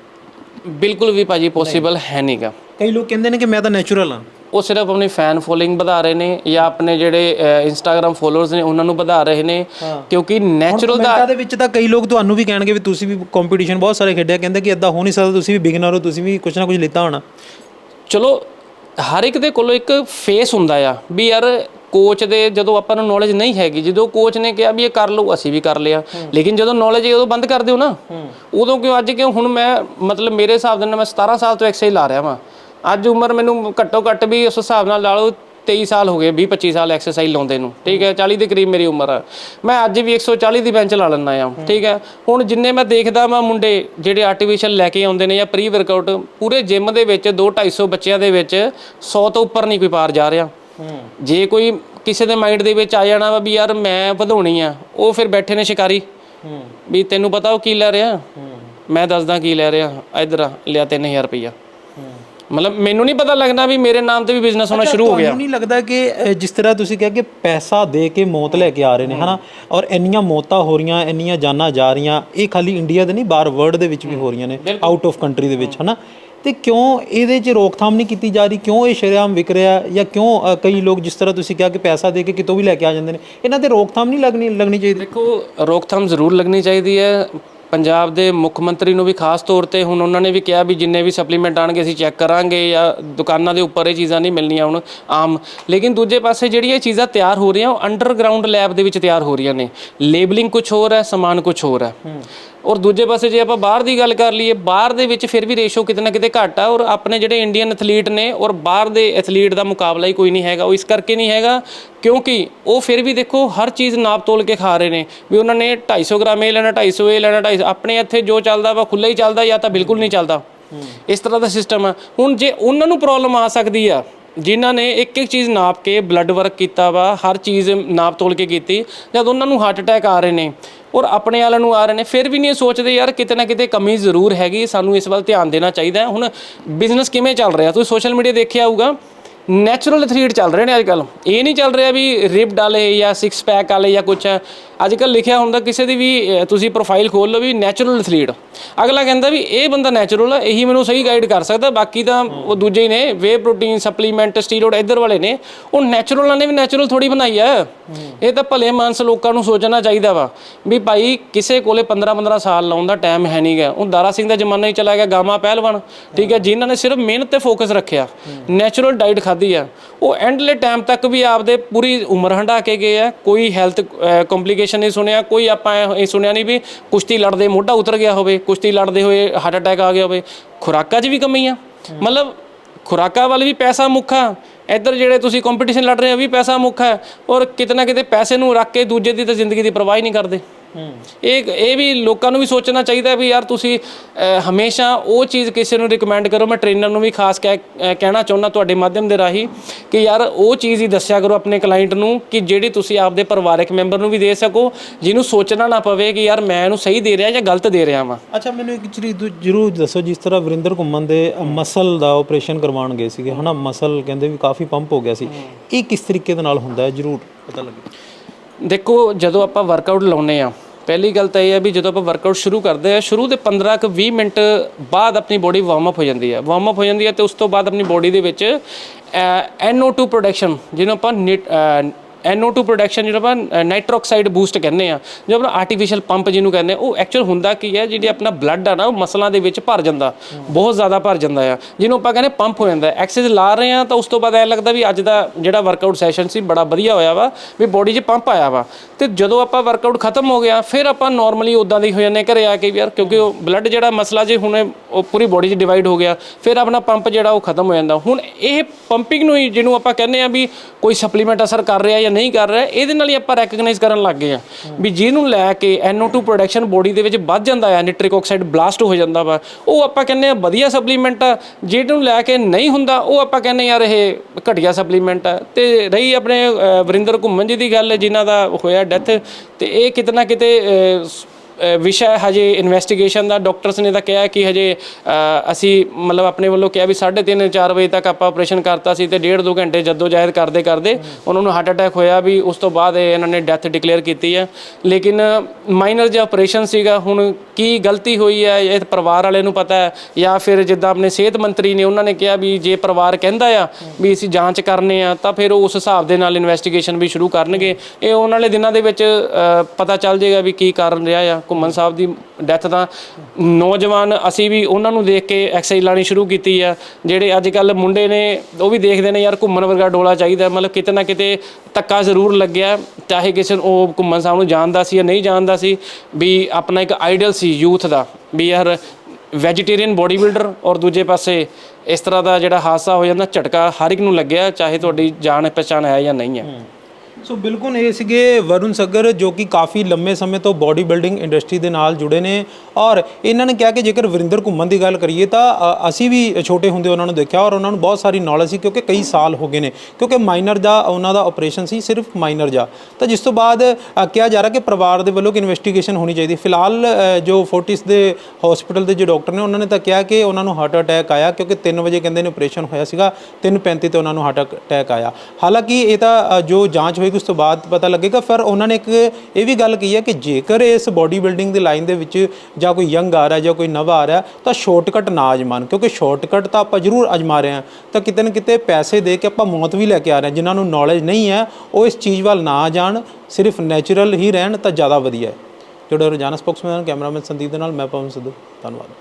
Speaker 1: ਬਿਲਕੁਲ ਵੀ ਭਾਜੀ ਪੋਸੀਬਲ ਹੈ ਨਹੀਂਗਾ
Speaker 2: ਕਈ ਲੋਕ ਕਹਿੰਦੇ ਨੇ ਕਿ ਮੈਂ ਤਾਂ ਨੈਚੁਰਲ ਹਾਂ।
Speaker 1: ਉਹ ਸਿਰਫ ਆਪਣੀ ਫੈਨ ਫੋਲੋਇੰਗ ਵਧਾ ਰਹੇ ਨੇ ਜਾਂ ਆਪਣੇ ਜਿਹੜੇ ਇੰਸਟਾਗ੍ਰam ਫੋਲੋਅਰਸ ਨੇ ਉਹਨਾਂ ਨੂੰ ਵਧਾ ਰਹੇ ਨੇ ਕਿਉਂਕਿ ਨੈਚੁਰਲ ਦਾ
Speaker 2: ਦੇ ਵਿੱਚ ਤਾਂ ਕਈ ਲੋਕ ਤੁਹਾਨੂੰ ਵੀ ਕਹਿਣਗੇ ਵੀ ਤੁਸੀਂ ਵੀ ਕੰਪੀਟੀਸ਼ਨ ਬਹੁਤ ਸਾਰੇ ਖੇਡਿਆ ਕਹਿੰਦੇ ਕਿ ਇਦਾਂ ਹੋ ਨਹੀਂ ਸਕਦਾ ਤੁਸੀਂ ਵੀ ਬਿਗਨਰ ਹੋ ਤੁਸੀਂ ਵੀ ਕੁਝ ਨਾ ਕੁਝ ਲਿੱਤਾ ਹੋਣਾ।
Speaker 1: ਚਲੋ ਹਰ ਇੱਕ ਦੇ ਕੋਲੋਂ ਇੱਕ ਫੇਸ ਹੁੰਦਾ ਆ ਵੀ ਯਾਰ ਕੋਚ ਦੇ ਜਦੋਂ ਆਪਾਂ ਨੂੰ ਨੌਲੇਜ ਨਹੀਂ ਹੈਗੀ ਜਦੋਂ ਕੋਚ ਨੇ ਕਿਹਾ ਵੀ ਇਹ ਕਰ ਲਓ ਅਸੀਂ ਵੀ ਕਰ ਲਿਆ। ਲੇਕਿਨ ਜਦੋਂ ਨੌਲੇਜ ਹੈ ਉਦੋਂ ਬੰਦ ਕਰ ਦਿਓ ਨਾ ਉਦੋਂ ਕਿਉਂ ਅੱਜ ਕਿਉਂ ਹੁਣ ਮੈਂ ਮਤਲਬ ਮੇਰੇ ਹਿਸਾਬ ਦੇ ਨਾਲ ਮੈਂ 17 ਸਾਲ ਤੋਂ ਐਕਸਰਸਾਈਜ਼ ਲਾ ਰਿਹਾ ਵਾਂ। ਅੱਜ ਉਮਰ ਮੈਨੂੰ ਘੱਟੋ ਘੱਟ ਵੀ ਉਸ ਹਿਸਾਬ ਨਾਲ ਲਾ ਲਓ 23 ਸਾਲ ਹੋ ਗਏ 20 25 ਸਾਲ ਐਕਸਰਸਾਈਜ਼ ਲਾਉਂਦੇ ਨੂੰ। ਠੀਕ ਹੈ 40 ਦੇ ਕਰੀਬ ਮੇਰੀ ਉਮਰ ਹੈ ਮੈਂ ਅੱਜ ਵੀ 140 ਦੀ ਬੈਂਚ ਲਾ ਲੈਂਦਾ ਆ। ਠੀਕ ਹੈ ਹੁਣ ਜਿੰਨੇ ਮੈਂ ਦੇਖਦਾ ਮੈਂ ਮੁੰਡੇ ਜਿਹੜੇ ਆਰਟੀਫੀਸ਼ੀਅਲ ਲੈ ਕੇ ਆਉਂਦੇ ਨੇ ਜਾਂ ਪ੍ਰੀ ਵਰਕਆਊਟ ਪੂਰੇ ਜਿਮ ਦੇ ਵਿੱਚ 2 250 ਬੱਚਿਆਂ ਦੇ ਵਿੱਚ 100 ਤੋਂ ਉੱਪਰ ਨਹੀਂ ਕੋਈ ਪਾਰ ਜਾ ਰਿਹਾ। ਜੇ ਕੋਈ ਕਿਸੇ ਦੇ ਮਾਈਂਡ ਦੇ ਵਿੱਚ ਆ ਜਾਣਾ ਵਾ ਵੀ ਯਾਰ ਮੈਂ ਵਧਾਉਣੀ ਆ ਉਹ ਫਿਰ ਬੈਠੇ ਨੇ ਸ਼ਿਕਾਰੀ। ਵੀ ਤੈਨੂੰ ਪਤਾ ਉਹ ਕੀ ਲੈ ਰਿਹਾ? ਮੈਂ ਦੱਸਦਾ ਕੀ ਲੈ ਰਿਹਾ। ਇਧਰ ਆ, ਲਿਆ 3000 ਰੁਪਈਆ। ਮਤਲਬ ਮੈਨੂੰ ਨਹੀਂ ਪਤਾ ਲੱਗਦਾ ਵੀ ਮੇਰੇ ਨਾਮ ਤੇ ਵੀ ਬਿਜ਼ਨਸ ਹੋਣਾ ਸ਼ੁਰੂ ਹੋ ਗਿਆ।
Speaker 2: ਤੁਹਾਨੂੰ ਨਹੀਂ ਲੱਗਦਾ ਕਿ ਅ, ਜਿਸ ਤਰ੍ਹਾਂ ਤੁਸੀਂ ਕਿਹਾ ਕਿ ਪੈਸਾ ਦੇ ਕੇ ਮੌਤ ਲੈ ਕੇ ਆ ਰਹੇ ਨੇ ਹਨਾ? ਔਰ ਇੰਨੀਆਂ ਮੌਤਾਂ ਹੋ ਰਹੀਆਂ ਇੰਨੀਆਂ ਜਾਨਾਂ ਜਾ ਰਹੀਆਂ ਇਹ ਖਾਲੀ ਇੰਡੀਆ ਦੇ ਨਹੀਂ ਬਾਹਰ ਵਰਲਡ ਦੇ ਵਿੱਚ ਵੀ ਹੋ ਰਹੀਆਂ ਨੇ ਆਊਟ ਆਫ ਕੰਟਰੀ ਦੇ ਵਿੱਚ ਹਨਾ? ਤੇ ਕਿਉਂ ਇਹਦੇ 'ਚ ਰੋਕਥਾਮ ਨਹੀਂ ਕੀਤੀ ਜਾ ਰਹੀ? ਕਿਉਂ ਇਹ ਸ਼ਰੇਆਮ ਵਿਕ ਰਿਹਾ? ਜਾਂ ਕਿਉਂ ਅ, ਕਈ ਲੋਕ ਜਿਸ ਤਰ੍ਹਾਂ ਤੁਸੀਂ ਕਿਹਾ ਕਿ ਪੈਸਾ ਦੇ ਕੇ ਕਿਤੋਂ ਵੀ ਲੈ ਕੇ ਆ ਜਾਂਦੇ ਨੇ ਇਹਨਾਂ ਤੇ ਰੋਕਥਾਮ ਨਹੀਂ ਲੱਗਣੀ ਲੱਗਣੀ ਚਾਹੀਦੀ?
Speaker 1: ਦੇਖੋ ਰੋਕਥਾਮ ਜ਼ਰੂਰ ਲੱਗਣੀ ਚਾਹੀਦੀ ਹੈ ਪੰਜਾਬ ਦੇ ਮੁੱਖ ਮੰਤਰੀ ਨੂੰ ਵੀ ਖਾਸ ਤੌਰ ਤੇ ਹੁਣ ਉਹਨਾਂ ਨੇ ਵੀ ਕਿਹਾ ਵੀ ਜਿੰਨੇ ਵੀ ਸਪਲੀਮੈਂਟ ਆਣਗੇ ਅਸੀਂ ਚੈੱਕ ਕਰਾਂਗੇ ਜਾਂ ਦੁਕਾਨਾਂ ਦੇ ਉੱਪਰ ਇਹ ਚੀਜ਼ਾਂ ਨਹੀਂ ਮਿਲਣੀਆਂ ਹੁਣ ਆਮ। ਲੇਕਿਨ ਦੂਜੇ ਪਾਸੇ ਜਿਹੜੀਆਂ ਇਹ ਚੀਜ਼ਾਂ ਤਿਆਰ ਹੋ ਰਹੀਆਂ, ਉਹ ਅੰਡਰਗਰਾਉਂਡ ਲੈਬ ਦੇ ਵਿੱਚ ਤਿਆਰ ਹੋ ਰਹੀਆਂ ਨੇ। ਲੇਬਲਿੰਗ ਕੁਝ ਹੋਰ ਹੈ, ਸਮਾਨ ਕੁਝ ਹੋਰ ਹੈ। ਔਰ ਦੂਜੇ ਪਾਸੇ ਜੇ ਆਪਾਂ ਬਾਹਰ ਦੀ ਗੱਲ ਕਰ ਲਈਏ ਬਾਹਰ ਦੇ ਵਿੱਚ ਫਿਰ ਵੀ ਰੇਸ਼ੋ ਕਿਤੇ ਨਾ ਕਿਤੇ ਘੱਟ ਆ ਔਰ ਆਪਣੇ ਜਿਹੜੇ ਇੰਡੀਅਨ ਐਥਲੀਟ ਨੇ ਔਰ ਬਾਹਰ ਦੇ ਐਥਲੀਟ ਦਾ ਮੁਕਾਬਲਾ ਹੀ ਕੋਈ ਨਹੀਂ ਹੈਗਾ ਉਹ ਇਸ ਕਰਕੇ ਨਹੀਂ ਹੈਗਾ ਕਿਉਂਕਿ ਉਹ ਫਿਰ ਵੀ ਦੇਖੋ ਹਰ ਚੀਜ਼ ਨਾਪ ਤੋਲ ਕੇ ਖਾ ਰਹੇ ਨੇ ਵੀ ਉਹਨਾਂ ਨੇ 250 ਗ੍ਰਾਮ ਇਹ ਲੈਣਾ 250 ਇਹ ਲੈਣਾ 250 ਆਪਣੇ ਇੱਥੇ ਜੋ ਚੱਲਦਾ ਵਾ ਖੁੱਲਾ ਹੀ ਚੱਲਦਾ ਜਾਂ ਤਾਂ ਬਿਲਕੁਲ ਨਹੀਂ ਚੱਲਦਾ। ਇਸ ਤਰ੍ਹਾਂ ਦਾ ਸਿਸਟਮ ਆ। ਹੁਣ ਜੇ ਉਹਨਾਂ ਨੂੰ ਪ੍ਰੋਬਲਮ ਆ ਸਕਦੀ ਆ ਜਿਨ੍ਹਾਂ ਨੇ ਇੱਕ ਇੱਕ ਚੀਜ਼ ਨਾਪ ਕੇ ਬਲੱਡ ਵਰਕ ਕੀਤਾ ਵਾ, ਹਰ ਚੀਜ਼ ਨਾਪ ਤੋਲ ਕੇ ਕੀਤੀ, ਜਦ ਉਹਨਾਂ ਨੂੰ ਹਾਰਟ ਅਟੈਕ ਆ ਰਹੇ ਨੇ ਔਰ ਆਪਣੇ ਵਾਲਿਆਂ ਨੂੰ ਆ ਰਹੇ ਨੇ, ਫਿਰ ਵੀ ਨਹੀਂ ਸੋਚਦੇ ਯਾਰ ਕਿਤੇ ਨਾ ਕਿਤੇ ਕਮੀ ਜ਼ਰੂਰ ਹੈਗੀ, ਸਾਨੂੰ ਇਸ ਵੱਲ ਧਿਆਨ ਦੇਣਾ ਚਾਹੀਦਾ ਹੁਣ ਬਿਜ਼ਨਸ ਕਿਵੇਂ ਚੱਲ ਰਿਹਾ? ਤੁਸੀਂ ਸੋਸ਼ਲ ਮੀਡੀਆ ਦੇਖਿਆ ਹੋਊਗਾ ਨੈਚੁਰਲ ਐਥਲੀਟ ਚੱਲ ਰਹੇ ਨੇ ਅੱਜ ਕੱਲ ਇਹ ਨਹੀਂ ਚੱਲ ਰਿਹਾ ਵੀ ਰਿਪ ਵਾਲੇ ਜਾਂ ਸਿਕਸ ਪੈਕ ਵਾਲੇ ਜਾਂ ਕੁਝ ਅੱਜ ਕੱਲ ਲਿਖਿਆ ਹੁੰਦਾ ਕਿਸੇ ਦੀ ਵੀ ਤੁਸੀਂ ਪ੍ਰੋਫਾਈਲ ਖੋਲ ਲਓ ਵੀ ਨੈਚੁਰਲ ਐਥਲੀਟ ਅਗਲਾ ਕਹਿੰਦਾ ਵੀ ਇਹ ਬੰਦਾ ਨੈਚੁਰਲ ਹੈ ਇਹੀ ਮੈਨੂੰ ਸਹੀ ਗਾਈਡ ਕਰ ਸਕਦਾ ਬਾਕੀ ਤਾਂ ਉਹ ਦੂਜੇ ਹੀ ਨੇ ਵੇ ਪ੍ਰੋਟੀਨ ਸਪਲੀਮੈਂਟ ਸਟੀਰੋਇਡ ਇੱਧਰ ਵਾਲੇ ਨੇ। ਉਹ ਨੈਚੁਰਲਾਂ ਨੇ ਵੀ ਨੈਚੁਰਲ ਥੋੜੀ ਬਣਾਈ ਹੈ। ਇਹ ਤਾਂ ਭਲੇ ਮਾਨਸ ਲੋਕਾਂ ਨੂੰ ਸੋਚਣਾ ਚਾਹੀਦਾ ਵਾ ਵੀ ਭਾਈ ਕਿਸੇ ਕੋਲੇ 15 15 ਸਾਲ ਲਾਉਣ ਦਾ ਟਾਈਮ ਹੈ ਨਹੀਂਗਾ ਉਹ ਦਾਰਾ ਸਿੰਘ ਦਾ ਜ਼ਮਾਨਾ ਹੀ ਚਲਾ ਗਿਆ ਗਾਮਾ ਪਹਿਲਵਾਨ ਠੀਕ ਹੈ ਜਿਨ੍ਹਾਂ ਨੇ ਸਿਰਫ ਮਿਹਨਤ ਤੇ ਫੋਕਸ ਰੱਖਿਆ। ਨੈਚੁਰਲ ਡਾਈਟ ਖਾਧੀ ਆ। ਉਹ ਐਂਡਲੇ ਟਾਈਮ ਤੱਕ ਵੀ ਆਪਦੇ ਪੂਰੀ ਉਮਰ ਹੰਡਾ ਕੇ ਗਏ ਆ ਕੋਈ ਹੈਲਥ ਕੰਪਲਿਕੇਸ਼ਨ ਨਹੀਂ ਸੁਣਿਆ, ਕੋਈ ਆਪਾਂ ਇਹ ਸੁਣਿਆ ਨਹੀਂ ਵੀ ਕੁਸ਼ਤੀ ਲੜਦੇ ਮੋਢਾ ਉਤਰ ਗਿਆ ਹੋਵੇ, ਕੁਸ਼ਤੀ ਲੜਦੇ ਹੋਏ ਹਾਰਟ ਅਟੈਕ ਆ ਗਿਆ ਹੋਵੇ। ਖੁਰਾਕਾਂ 'ਚ ਵੀ ਕਮੀ ਆ। ਮਤਲਬ ਖੁਰਾਕਾਂ ਵੱਲ ਵੀ ਪੈਸਾ ਮੁੱਖਾ ਇੱਧਰ ਜਿਹੜੇ ਤੁਸੀਂ ਕੰਪੀਟੀਸ਼ਨ ਲੜ ਰਹੇ ਹੋ ਵੀ ਪੈਸਾ ਮੁੱਖਾ ਹੈ ਔਰ ਕਿਤੇ ਨਾ ਕਿਤੇ ਪੈਸੇ ਨੂੰ ਰੱਖ ਕੇ ਦੂਜੇ ਦੀ ਤਾਂ ਜ਼ਿੰਦਗੀ ਦੀ ਪਰਵਾਹ ਹੀ ਨਹੀਂ ਕਰਦੇ। ਇਹ ਇਹ ਵੀ ਲੋਕਾਂ ਨੂੰ ਵੀ ਸੋਚਣਾ ਚਾਹੀਦਾ ਵੀ ਯਾਰ ਤੁਸੀਂ ਹਮੇਸ਼ਾ ਉਹ ਚੀਜ਼ ਕਿਸੇ ਨੂੰ ਰਿਕਮੈਂਡ ਕਰੋ, ਮੈਂ ਟ੍ਰੇਨਰ ਨੂੰ ਵੀ ਖਾਸ ਕਹਿ ਕਹਿਣਾ ਚਾਹੁੰਦਾ ਤੁਹਾਡੇ ਮਾਧਿਅਮ ਦੇ ਰਾਹੀਂ ਕਿ ਯਾਰ ਉਹ ਚੀਜ਼ ਹੀ ਦੱਸਿਆ ਕਰੋ ਆਪਣੇ ਕਲਾਇੰਟ ਨੂੰ ਕਿ ਜਿਹੜੀ ਤੁਸੀਂ ਆਪਦੇ ਪਰਿਵਾਰਕ ਮੈਂਬਰ ਨੂੰ ਵੀ ਦੇ ਸਕੋ, ਜਿਹਨੂੰ ਸੋਚਣਾ ਨਾ ਪਵੇ ਕਿ ਯਾਰ ਮੈਂ ਇਹਨੂੰ ਸਹੀ ਦੇ ਰਿਹਾ ਜਾਂ ਗਲਤ ਦੇ ਰਿਹਾ ਵਾਂ।
Speaker 2: ਅੱਛਾ, ਮੈਨੂੰ ਇੱਕ ਚੀਜ਼ ਜ਼ਰੂਰ ਦੱਸੋ, ਜਿਸ ਤਰ੍ਹਾਂ ਵਰਿੰਦਰ ਘੁੰਮਣ ਦੇ ਮਸਲ ਦਾ ਆਪਰੇਸ਼ਨ ਕਰਵਾਉਣ ਗਏ ਸੀਗੇ, ਹਨਾ? ਮਸਲ ਕਹਿੰਦੇ ਵੀ ਕਾਫੀ ਪੰਪ ਹੋ ਗਿਆ ਸੀ। ਇਹ ਕਿਸ ਤਰੀਕੇ ਦੇ ਨਾਲ ਹੁੰਦਾ ਹੈ? ਜ਼ਰੂਰ ਪਤਾ ਲੱਗੇ।
Speaker 1: ਦੇਖੋ, ਜਦੋਂ ਆਪਾਂ ਵਰਕਆਊਟ ਲਾਉਨੇ ਆ ਪਹਿਲੀ ਗੱਲ ਤਾਂ ਇਹ ਹੈ ਵੀ ਜਦੋਂ ਆਪਾਂ ਵਰਕਆਊਟ ਸ਼ੁਰੂ ਕਰਦੇ ਆ ਸ਼ੁਰੂ ਦੇ 15 ਕੁ 20 ਮਿੰਟ ਬਾਅਦ ਆਪਣੀ ਬੋਡੀ ਵਾਰਮ ਅਪ ਹੋ ਜਾਂਦੀ ਹੈ। ਵਾਰਮ ਅਪ ਹੋ ਜਾਂਦੀ ਹੈ ਤੇ ਉਸ ਤੋਂ ਬਾਅਦ ਆਪਣੀ ਬੋਡੀ ਦੇ ਵਿੱਚ NO2 ਪ੍ਰੋਡਕਸ਼ਨ ਜਿਹਨੂੰ ਆਪਾਂ NO2 ਪ੍ਰੋਡਕਸ਼ਨ ਜਿਹੜਾ ਆਪਾਂ ਨਾਈਟ੍ਰੋਕਸਾਈਡ ਬੂਸਟ ਕਹਿੰਦੇ ਆ, ਜੋ ਆਪਣਾ ਆਰਟੀਫੀਸ਼ੀਅਲ ਪੰਪ ਜਿਹਨੂੰ ਕਹਿੰਦੇ ਆ, ਉਹ ਐਕਚੁਅਲ ਹੁੰਦਾ ਕੀ ਹੈ, ਜਿਹੜੀ ਆਪਣਾ ਬਲੱਡ ਆ ਨਾ, ਉਹ ਮਸਲਾਂ ਦੇ ਵਿੱਚ ਭਰ ਜਾਂਦਾ, ਬਹੁਤ ਜ਼ਿਆਦਾ ਭਰ ਜਾਂਦਾ ਆ, ਜਿਹਨੂੰ ਆਪਾਂ ਕਹਿੰਦੇ ਪੰਪ ਹੋ ਜਾਂਦਾ ਐਕਸਰਸਾਈਜ਼ ਲਾ ਰਹੇ ਆ ਤਾਂ ਉਸ ਤੋਂ ਬਾਅਦ ਐ ਲੱਗਦਾ ਵੀ ਅੱਜ ਦਾ ਜਿਹੜਾ ਵਰਕਆਊਟ ਸੈਸ਼ਨ ਸੀ, ਬੜਾ ਵਧੀਆ ਹੋਇਆ ਵਾ, ਵੀ ਬੋਡੀ 'ਚ ਪੰਪ ਆਇਆ ਵਾ। ਤੇ ਜਦੋਂ ਆਪਾਂ ਵਰਕਆਊਟ ਖਤਮ ਹੋ ਗਿਆ, ਫਿਰ ਆਪਾਂ ਨਾਰਮਲੀ ਉਦਾਂ ਦੇ ਹੋ ਜਾਂਦੇ ਘਰੇ ਆ ਕੇ ਵੀ ਯਾਰ, ਕਿਉਂਕਿ ਉਹ ਬਲੱਡ ਜਿਹੜਾ ਮਸਲਾ ਜੇ ਹੁਣ ਉਹ ਪੂਰੀ ਬੋਡੀ 'ਚ ਡਿਵਾਈਡ ਹੋ ਗਿਆ, ਫਿਰ ਆਪਣਾ ਪੰਪ ਜਿਹੜਾ ਉਹ ਖਤਮ ਹੋ ਜਾਂਦਾ। ਹੁਣ ਇਹ ਪੰਪਿੰਗ ਨੂੰ ਹੀ ਜਿਹਨੂੰ ਆਪਾਂ ਕਹਿੰਦੇ ਆ ਵੀ ਕੋਈ ਸਪਲੀਮੈਂਟ ਅਸਰ ਕਰ ਰਿਹਾ ਜਾਂ ਨਹੀਂ ਕਰ ਰਿਹਾ, ਇਹਦੇ ਨਾਲ ਹੀ ਆਪਾਂ ਰੈਕਗਨਾਈਜ਼ ਕਰਨ ਲੱਗ ਗਏ ਆ। ਵੀ ਜਿਹਨੂੰ ਲੈ ਕੇ NO2 ਪ੍ਰੋਡਕਸ਼ਨ ਬੋਡੀ ਦੇ ਵਿੱਚ ਵੱਧ ਜਾਂਦਾ ਆ ਨਿਟ੍ਰਿਕ ਆਕਸਾਈਡ ਬਲਾਸਟ ਹੋ ਜਾਂਦਾ ਵਾ, ਉਹ ਆਪਾਂ ਕਹਿੰਦੇ ਆ ਵਧੀਆ ਸਪਲੀਮੈਂਟ ਆ। ਜਿਹਨੂੰ ਲੈ ਕੇ ਨਹੀਂ ਹੁੰਦਾ, ਉਹ ਆਪਾਂ ਕਹਿੰਦੇ ਯਾਰ ਇਹ ਘਟੀਆ ਸਪਲੀਮੈਂਟ ਆ। ਤੇ ਰਹੀ ਆਪਣੇ ਵਰਿੰਦਰ ਘੁੰਮਣ ਜੀ ਦੀ ਗੱਲ, ਜਿਨ੍ਹਾਂ ਦਾ ਹੋਇਆ ਡੈਥ ਤੇ ਇਹ ਕਿਤੇ ਨਾ ਕਿਤੇ ਵਿਸ਼ਾ ਹਜੇ ਇਨਵੈਸਟੀਗੇਸ਼ਨ ਦਾ। ਡਾਕਟਰਸ ਨੇ ਤਾਂ ਕਿਹਾ ਕਿ ਹਜੇ ਅਸੀਂ ਮਤਲਬ ਆਪਣੇ ਵੱਲੋਂ ਕਿਹਾ ਵੀ 3:30 4 ਵਜੇ ਤੱਕ ਆਪਾਂ ਆਪਰੇਸ਼ਨ ਕਰਤਾ ਸੀ ਤੇ ਡੇਢ ਦੋ ਘੰਟੇ ਜੱਦੋ ਜਹਿਦ ਕਰਦੇ ਕਰਦੇ ਉਹਨਾਂ ਨੂੰ ਹਾਰਟ ਅਟੈਕ ਹੋਇਆ ਵੀ ਉਸ ਤੋਂ ਬਾਅਦ ਇਹਨਾਂ ਨੇ ਡੈਥ ਡਿਕਲੇਅਰ ਕੀਤੀ ਹੈ। ਲੇਕਿਨ ਮਾਈਨਰ ਜਿਹਾ ਆਪਰੇਸ਼ਨ ਸੀਗਾ, ਹੁਣ ਕੀ ਗਲਤੀ ਹੋਈ ਹੈ, ਇਹ ਪਰਿਵਾਰ ਵਾਲੇ ਨੂੰ ਪਤਾ ਹੈ। ਜਾਂ ਫਿਰ ਜਿੱਦਾਂ ਆਪਣੇ ਸਿਹਤ ਮੰਤਰੀ ਨੇ ਉਹਨਾਂ ਨੇ ਕਿਹਾ ਵੀ ਜੇ ਪਰਿਵਾਰ ਕਹਿੰਦਾ ਆ ਵੀ ਅਸੀਂ ਜਾਂਚ ਕਰਨੇ ਆ, ਤਾਂ ਫਿਰ ਉਹ ਉਸ ਹਿਸਾਬ ਦੇ ਨਾਲ ਇਨਵੈਸਟੀਗੇਸ਼ਨ ਵੀ ਸ਼ੁਰੂ ਕਰਨਗੇ। ਇਹ ਆਉਣ ਵਾਲੇ ਦਿਨਾਂ ਦੇ ਵਿੱਚ ਪਤਾ ਚੱਲ ਜਾਏਗਾ ਵੀ ਕੀ ਕਾਰਨ ਰਿਹਾ ਆ। ਘੁੰਮਣ ਸਾਹਿਬ ਦੀ ਡੈਥ ਦਾ ਨੌਜਵਾਨ ਅਸੀਂ ਵੀ ਉਹਨਾਂ ਨੂੰ ਦੇਖ ਕੇ ਐਕਸਰਸਾਈਜ਼ ਲਾਣੀ ਸ਼ੁਰੂ ਕੀਤੀ ਆ, ਜਿਹੜੇ ਅੱਜ ਕੱਲ ਮੁੰਡੇ ਨੇ, ਉਹ ਵੀ ਦੇਖਦੇ ਨੇ ਯਾਰ ਘੁੰਮਣ ਵਰਗਾ ਡੋਲਾ ਚਾਹੀਦਾ, ਮਤਲਬ ਕਿਤੇ ਨਾ ਕਿਤੇ ਧੱਕਾ ਜ਼ਰੂਰ ਲੱਗਿਆ, ਚਾਹੇ ਕਿਸੇ ਨੂੰ ਉਹ ਘੁੰਮਣ ਸਾਹਿਬ ਨੂੰ ਜਾਣਦਾ ਸੀ ਜਾਂ ਨਹੀਂ ਜਾਣਦਾ ਸੀ, ਵੀ ਆਪਣਾ ਇੱਕ ਆਈਡਲ ਸੀ ਯੂਥ ਦਾ, ਵੀ ਯਾਰ ਵੈਜੀਟੇਰੀਅਨ ਬੋਡੀ ਬਿਲਡਰ ਔਰ ਦੂਜੇ ਪਾਸੇ ਇਸ ਤਰ੍ਹਾਂ ਦਾ ਜਿਹੜਾ ਹਾਦਸਾ ਹੋ ਜਾਂਦਾ, ਝਟਕਾ ਹਰ ਇੱਕ ਨੂੰ ਲੱਗਿਆ, ਚਾਹੇ ਤੁਹਾਡੀ ਜਾਣ ਪਛਾਣ ਹੈ ਜਾਂ ਨਹੀਂ ਹੈ।
Speaker 2: ਸੋ ਬਿਲਕੁਲ ਇਹ ਸੀਗੇ ਵਰੁਣ ਸੱਗਰ ਜੋ ਕਿ ਕਾਫੀ ਲੰਮੇ ਸਮੇਂ ਤੋਂ ਬਾਡੀ ਬਿਲਡਿੰਗ ਇੰਡਸਟਰੀ ਦੇ ਨਾਲ ਜੁੜੇ ਨੇ ਔਰ ਇਹਨਾਂ ਨੇ ਕਿਹਾ ਕਿ ਜੇਕਰ ਵਰਿੰਦਰ ਘੁੰਮਣ ਦੀ ਗੱਲ ਕਰੀਏ ਤਾਂ ਅ, ਅਸੀਂ ਵੀ ਛੋਟੇ ਹੁੰਦੇ ਉਹਨਾਂ ਨੂੰ ਦੇਖਿਆ ਔਰ ਉਹਨਾਂ ਨੂੰ ਬਹੁਤ ਸਾਰੀ ਨੌਲੇਜ ਸੀ ਕਿਉਂਕਿ ਕਈ ਸਾਲ ਹੋ ਗਏ ਨੇ ਕਿਉਂਕਿ ਮਾਈਨਰ ਦਾ ਉਹਨਾਂ ਦਾ ਆਪਰੇਸ਼ਨ ਸੀ ਸਿਰਫ ਮਾਈਨਰ ਜਾ। ਤਾਂ ਜਿਸ ਤੋਂ ਬਾਅਦ ਅ, ਕਿਹਾ ਜਾ ਰਿਹਾ ਕਿ ਪਰਿਵਾਰ ਦੇ ਵੱਲੋਂ ਕਿ ਇਨਵੈਸਟੀਗੇਸ਼ਨ ਹੋਣੀ ਚਾਹੀਦੀ। ਫਿਲਹਾਲ ਅ, ਜੋ ਫੋਰਟਿਸ ਦੇ ਹਸਪੀਟਲ ਦੇ ਜੋ ਡਾਕਟਰ ਨੇ ਉਹਨਾਂ ਨੇ ਤਾਂ ਕਿਹਾ ਕਿ ਉਹਨਾਂ ਨੂੰ ਹਾਰਟ ਅਟੈਕ ਆਇਆ ਕਿਉਂਕਿ 3 ਵਜੇ ਕਹਿੰਦੇ ਨੇ ਆਪਰੇਸ਼ਨ ਹੋਇਆ ਸੀਗਾ 3:35 ਤੇ ਉਹਨਾਂ ਨੂੰ ਹਾਰਟ ਅਟੈਕ ਆਇਆ। ਹਾਲਾਂਕਿ ਇਹ ਤਾਂ ਅ, ਜੋ ਜਾਂਚ ਹੋਈ ਹੋਏਗੀ ਉਸ ਤੋਂ ਬਾਅਦ ਪਤਾ ਲੱਗੇਗਾ। ਫਿਰ ਉਹਨਾਂ ਨੇ ਇੱਕ ਇਹ ਵੀ ਗੱਲ ਕਹੀ ਹੈ ਕਿ ਜੇਕਰ ਇਸ ਬਾਡੀ ਬਿਲਡਿੰਗ ਦੀ ਲਾਈਨ ਦੇ ਵਿੱਚ ਜਾਂ ਕੋਈ ਯੰਗ ਆ ਰਿਹਾ ਜਾਂ ਕੋਈ ਨਵਾਂ ਆ ਰਿਹਾ, ਤਾਂ ਸ਼ਾਰਟਕਟ ਨਾ ਅਜਮਾਨ ਕਿਉਂਕਿ ਸ਼ਾਰਟਕਟ ਤਾਂ ਆਪਾਂ ਜ਼ਰੂਰ ਅਜਮਾ ਰਹੇ ਹਾਂ। ਤਾਂ ਕਿਤੇ ਨਾ ਕਿਤੇ ਪੈਸੇ ਦੇ ਕੇ ਆਪਾਂ ਮੌਤ ਵੀ ਲੈ ਕੇ ਆ ਰਹੇ ਹਾਂ। ਜਿਨ੍ਹਾਂ ਨੂੰ ਨੌਲੇਜ ਨਹੀਂ ਹੈ, ਉਹ ਇਸ ਚੀਜ਼ ਵੱਲ ਨਾ ਜਾਣ। ਸਿਰਫ ਨੈਚੁਰਲ ਹੀ ਰਹਿਣ ਤਾਂ ਜ਼ਿਆਦਾ ਵਧੀਆ ਹੈ। ਜੁੜੇ ਰੋਜ਼ਾਨਾ ਸਪੋਕਸਮੈਨ ਕੈਮਰਾਮੈਨ ਸੰਦੀਪ ਦੇ ਨਾਲ, ਮੈਂ ਪਵਨ ਸਿੱਧੂ। ਧੰਨਵਾਦ।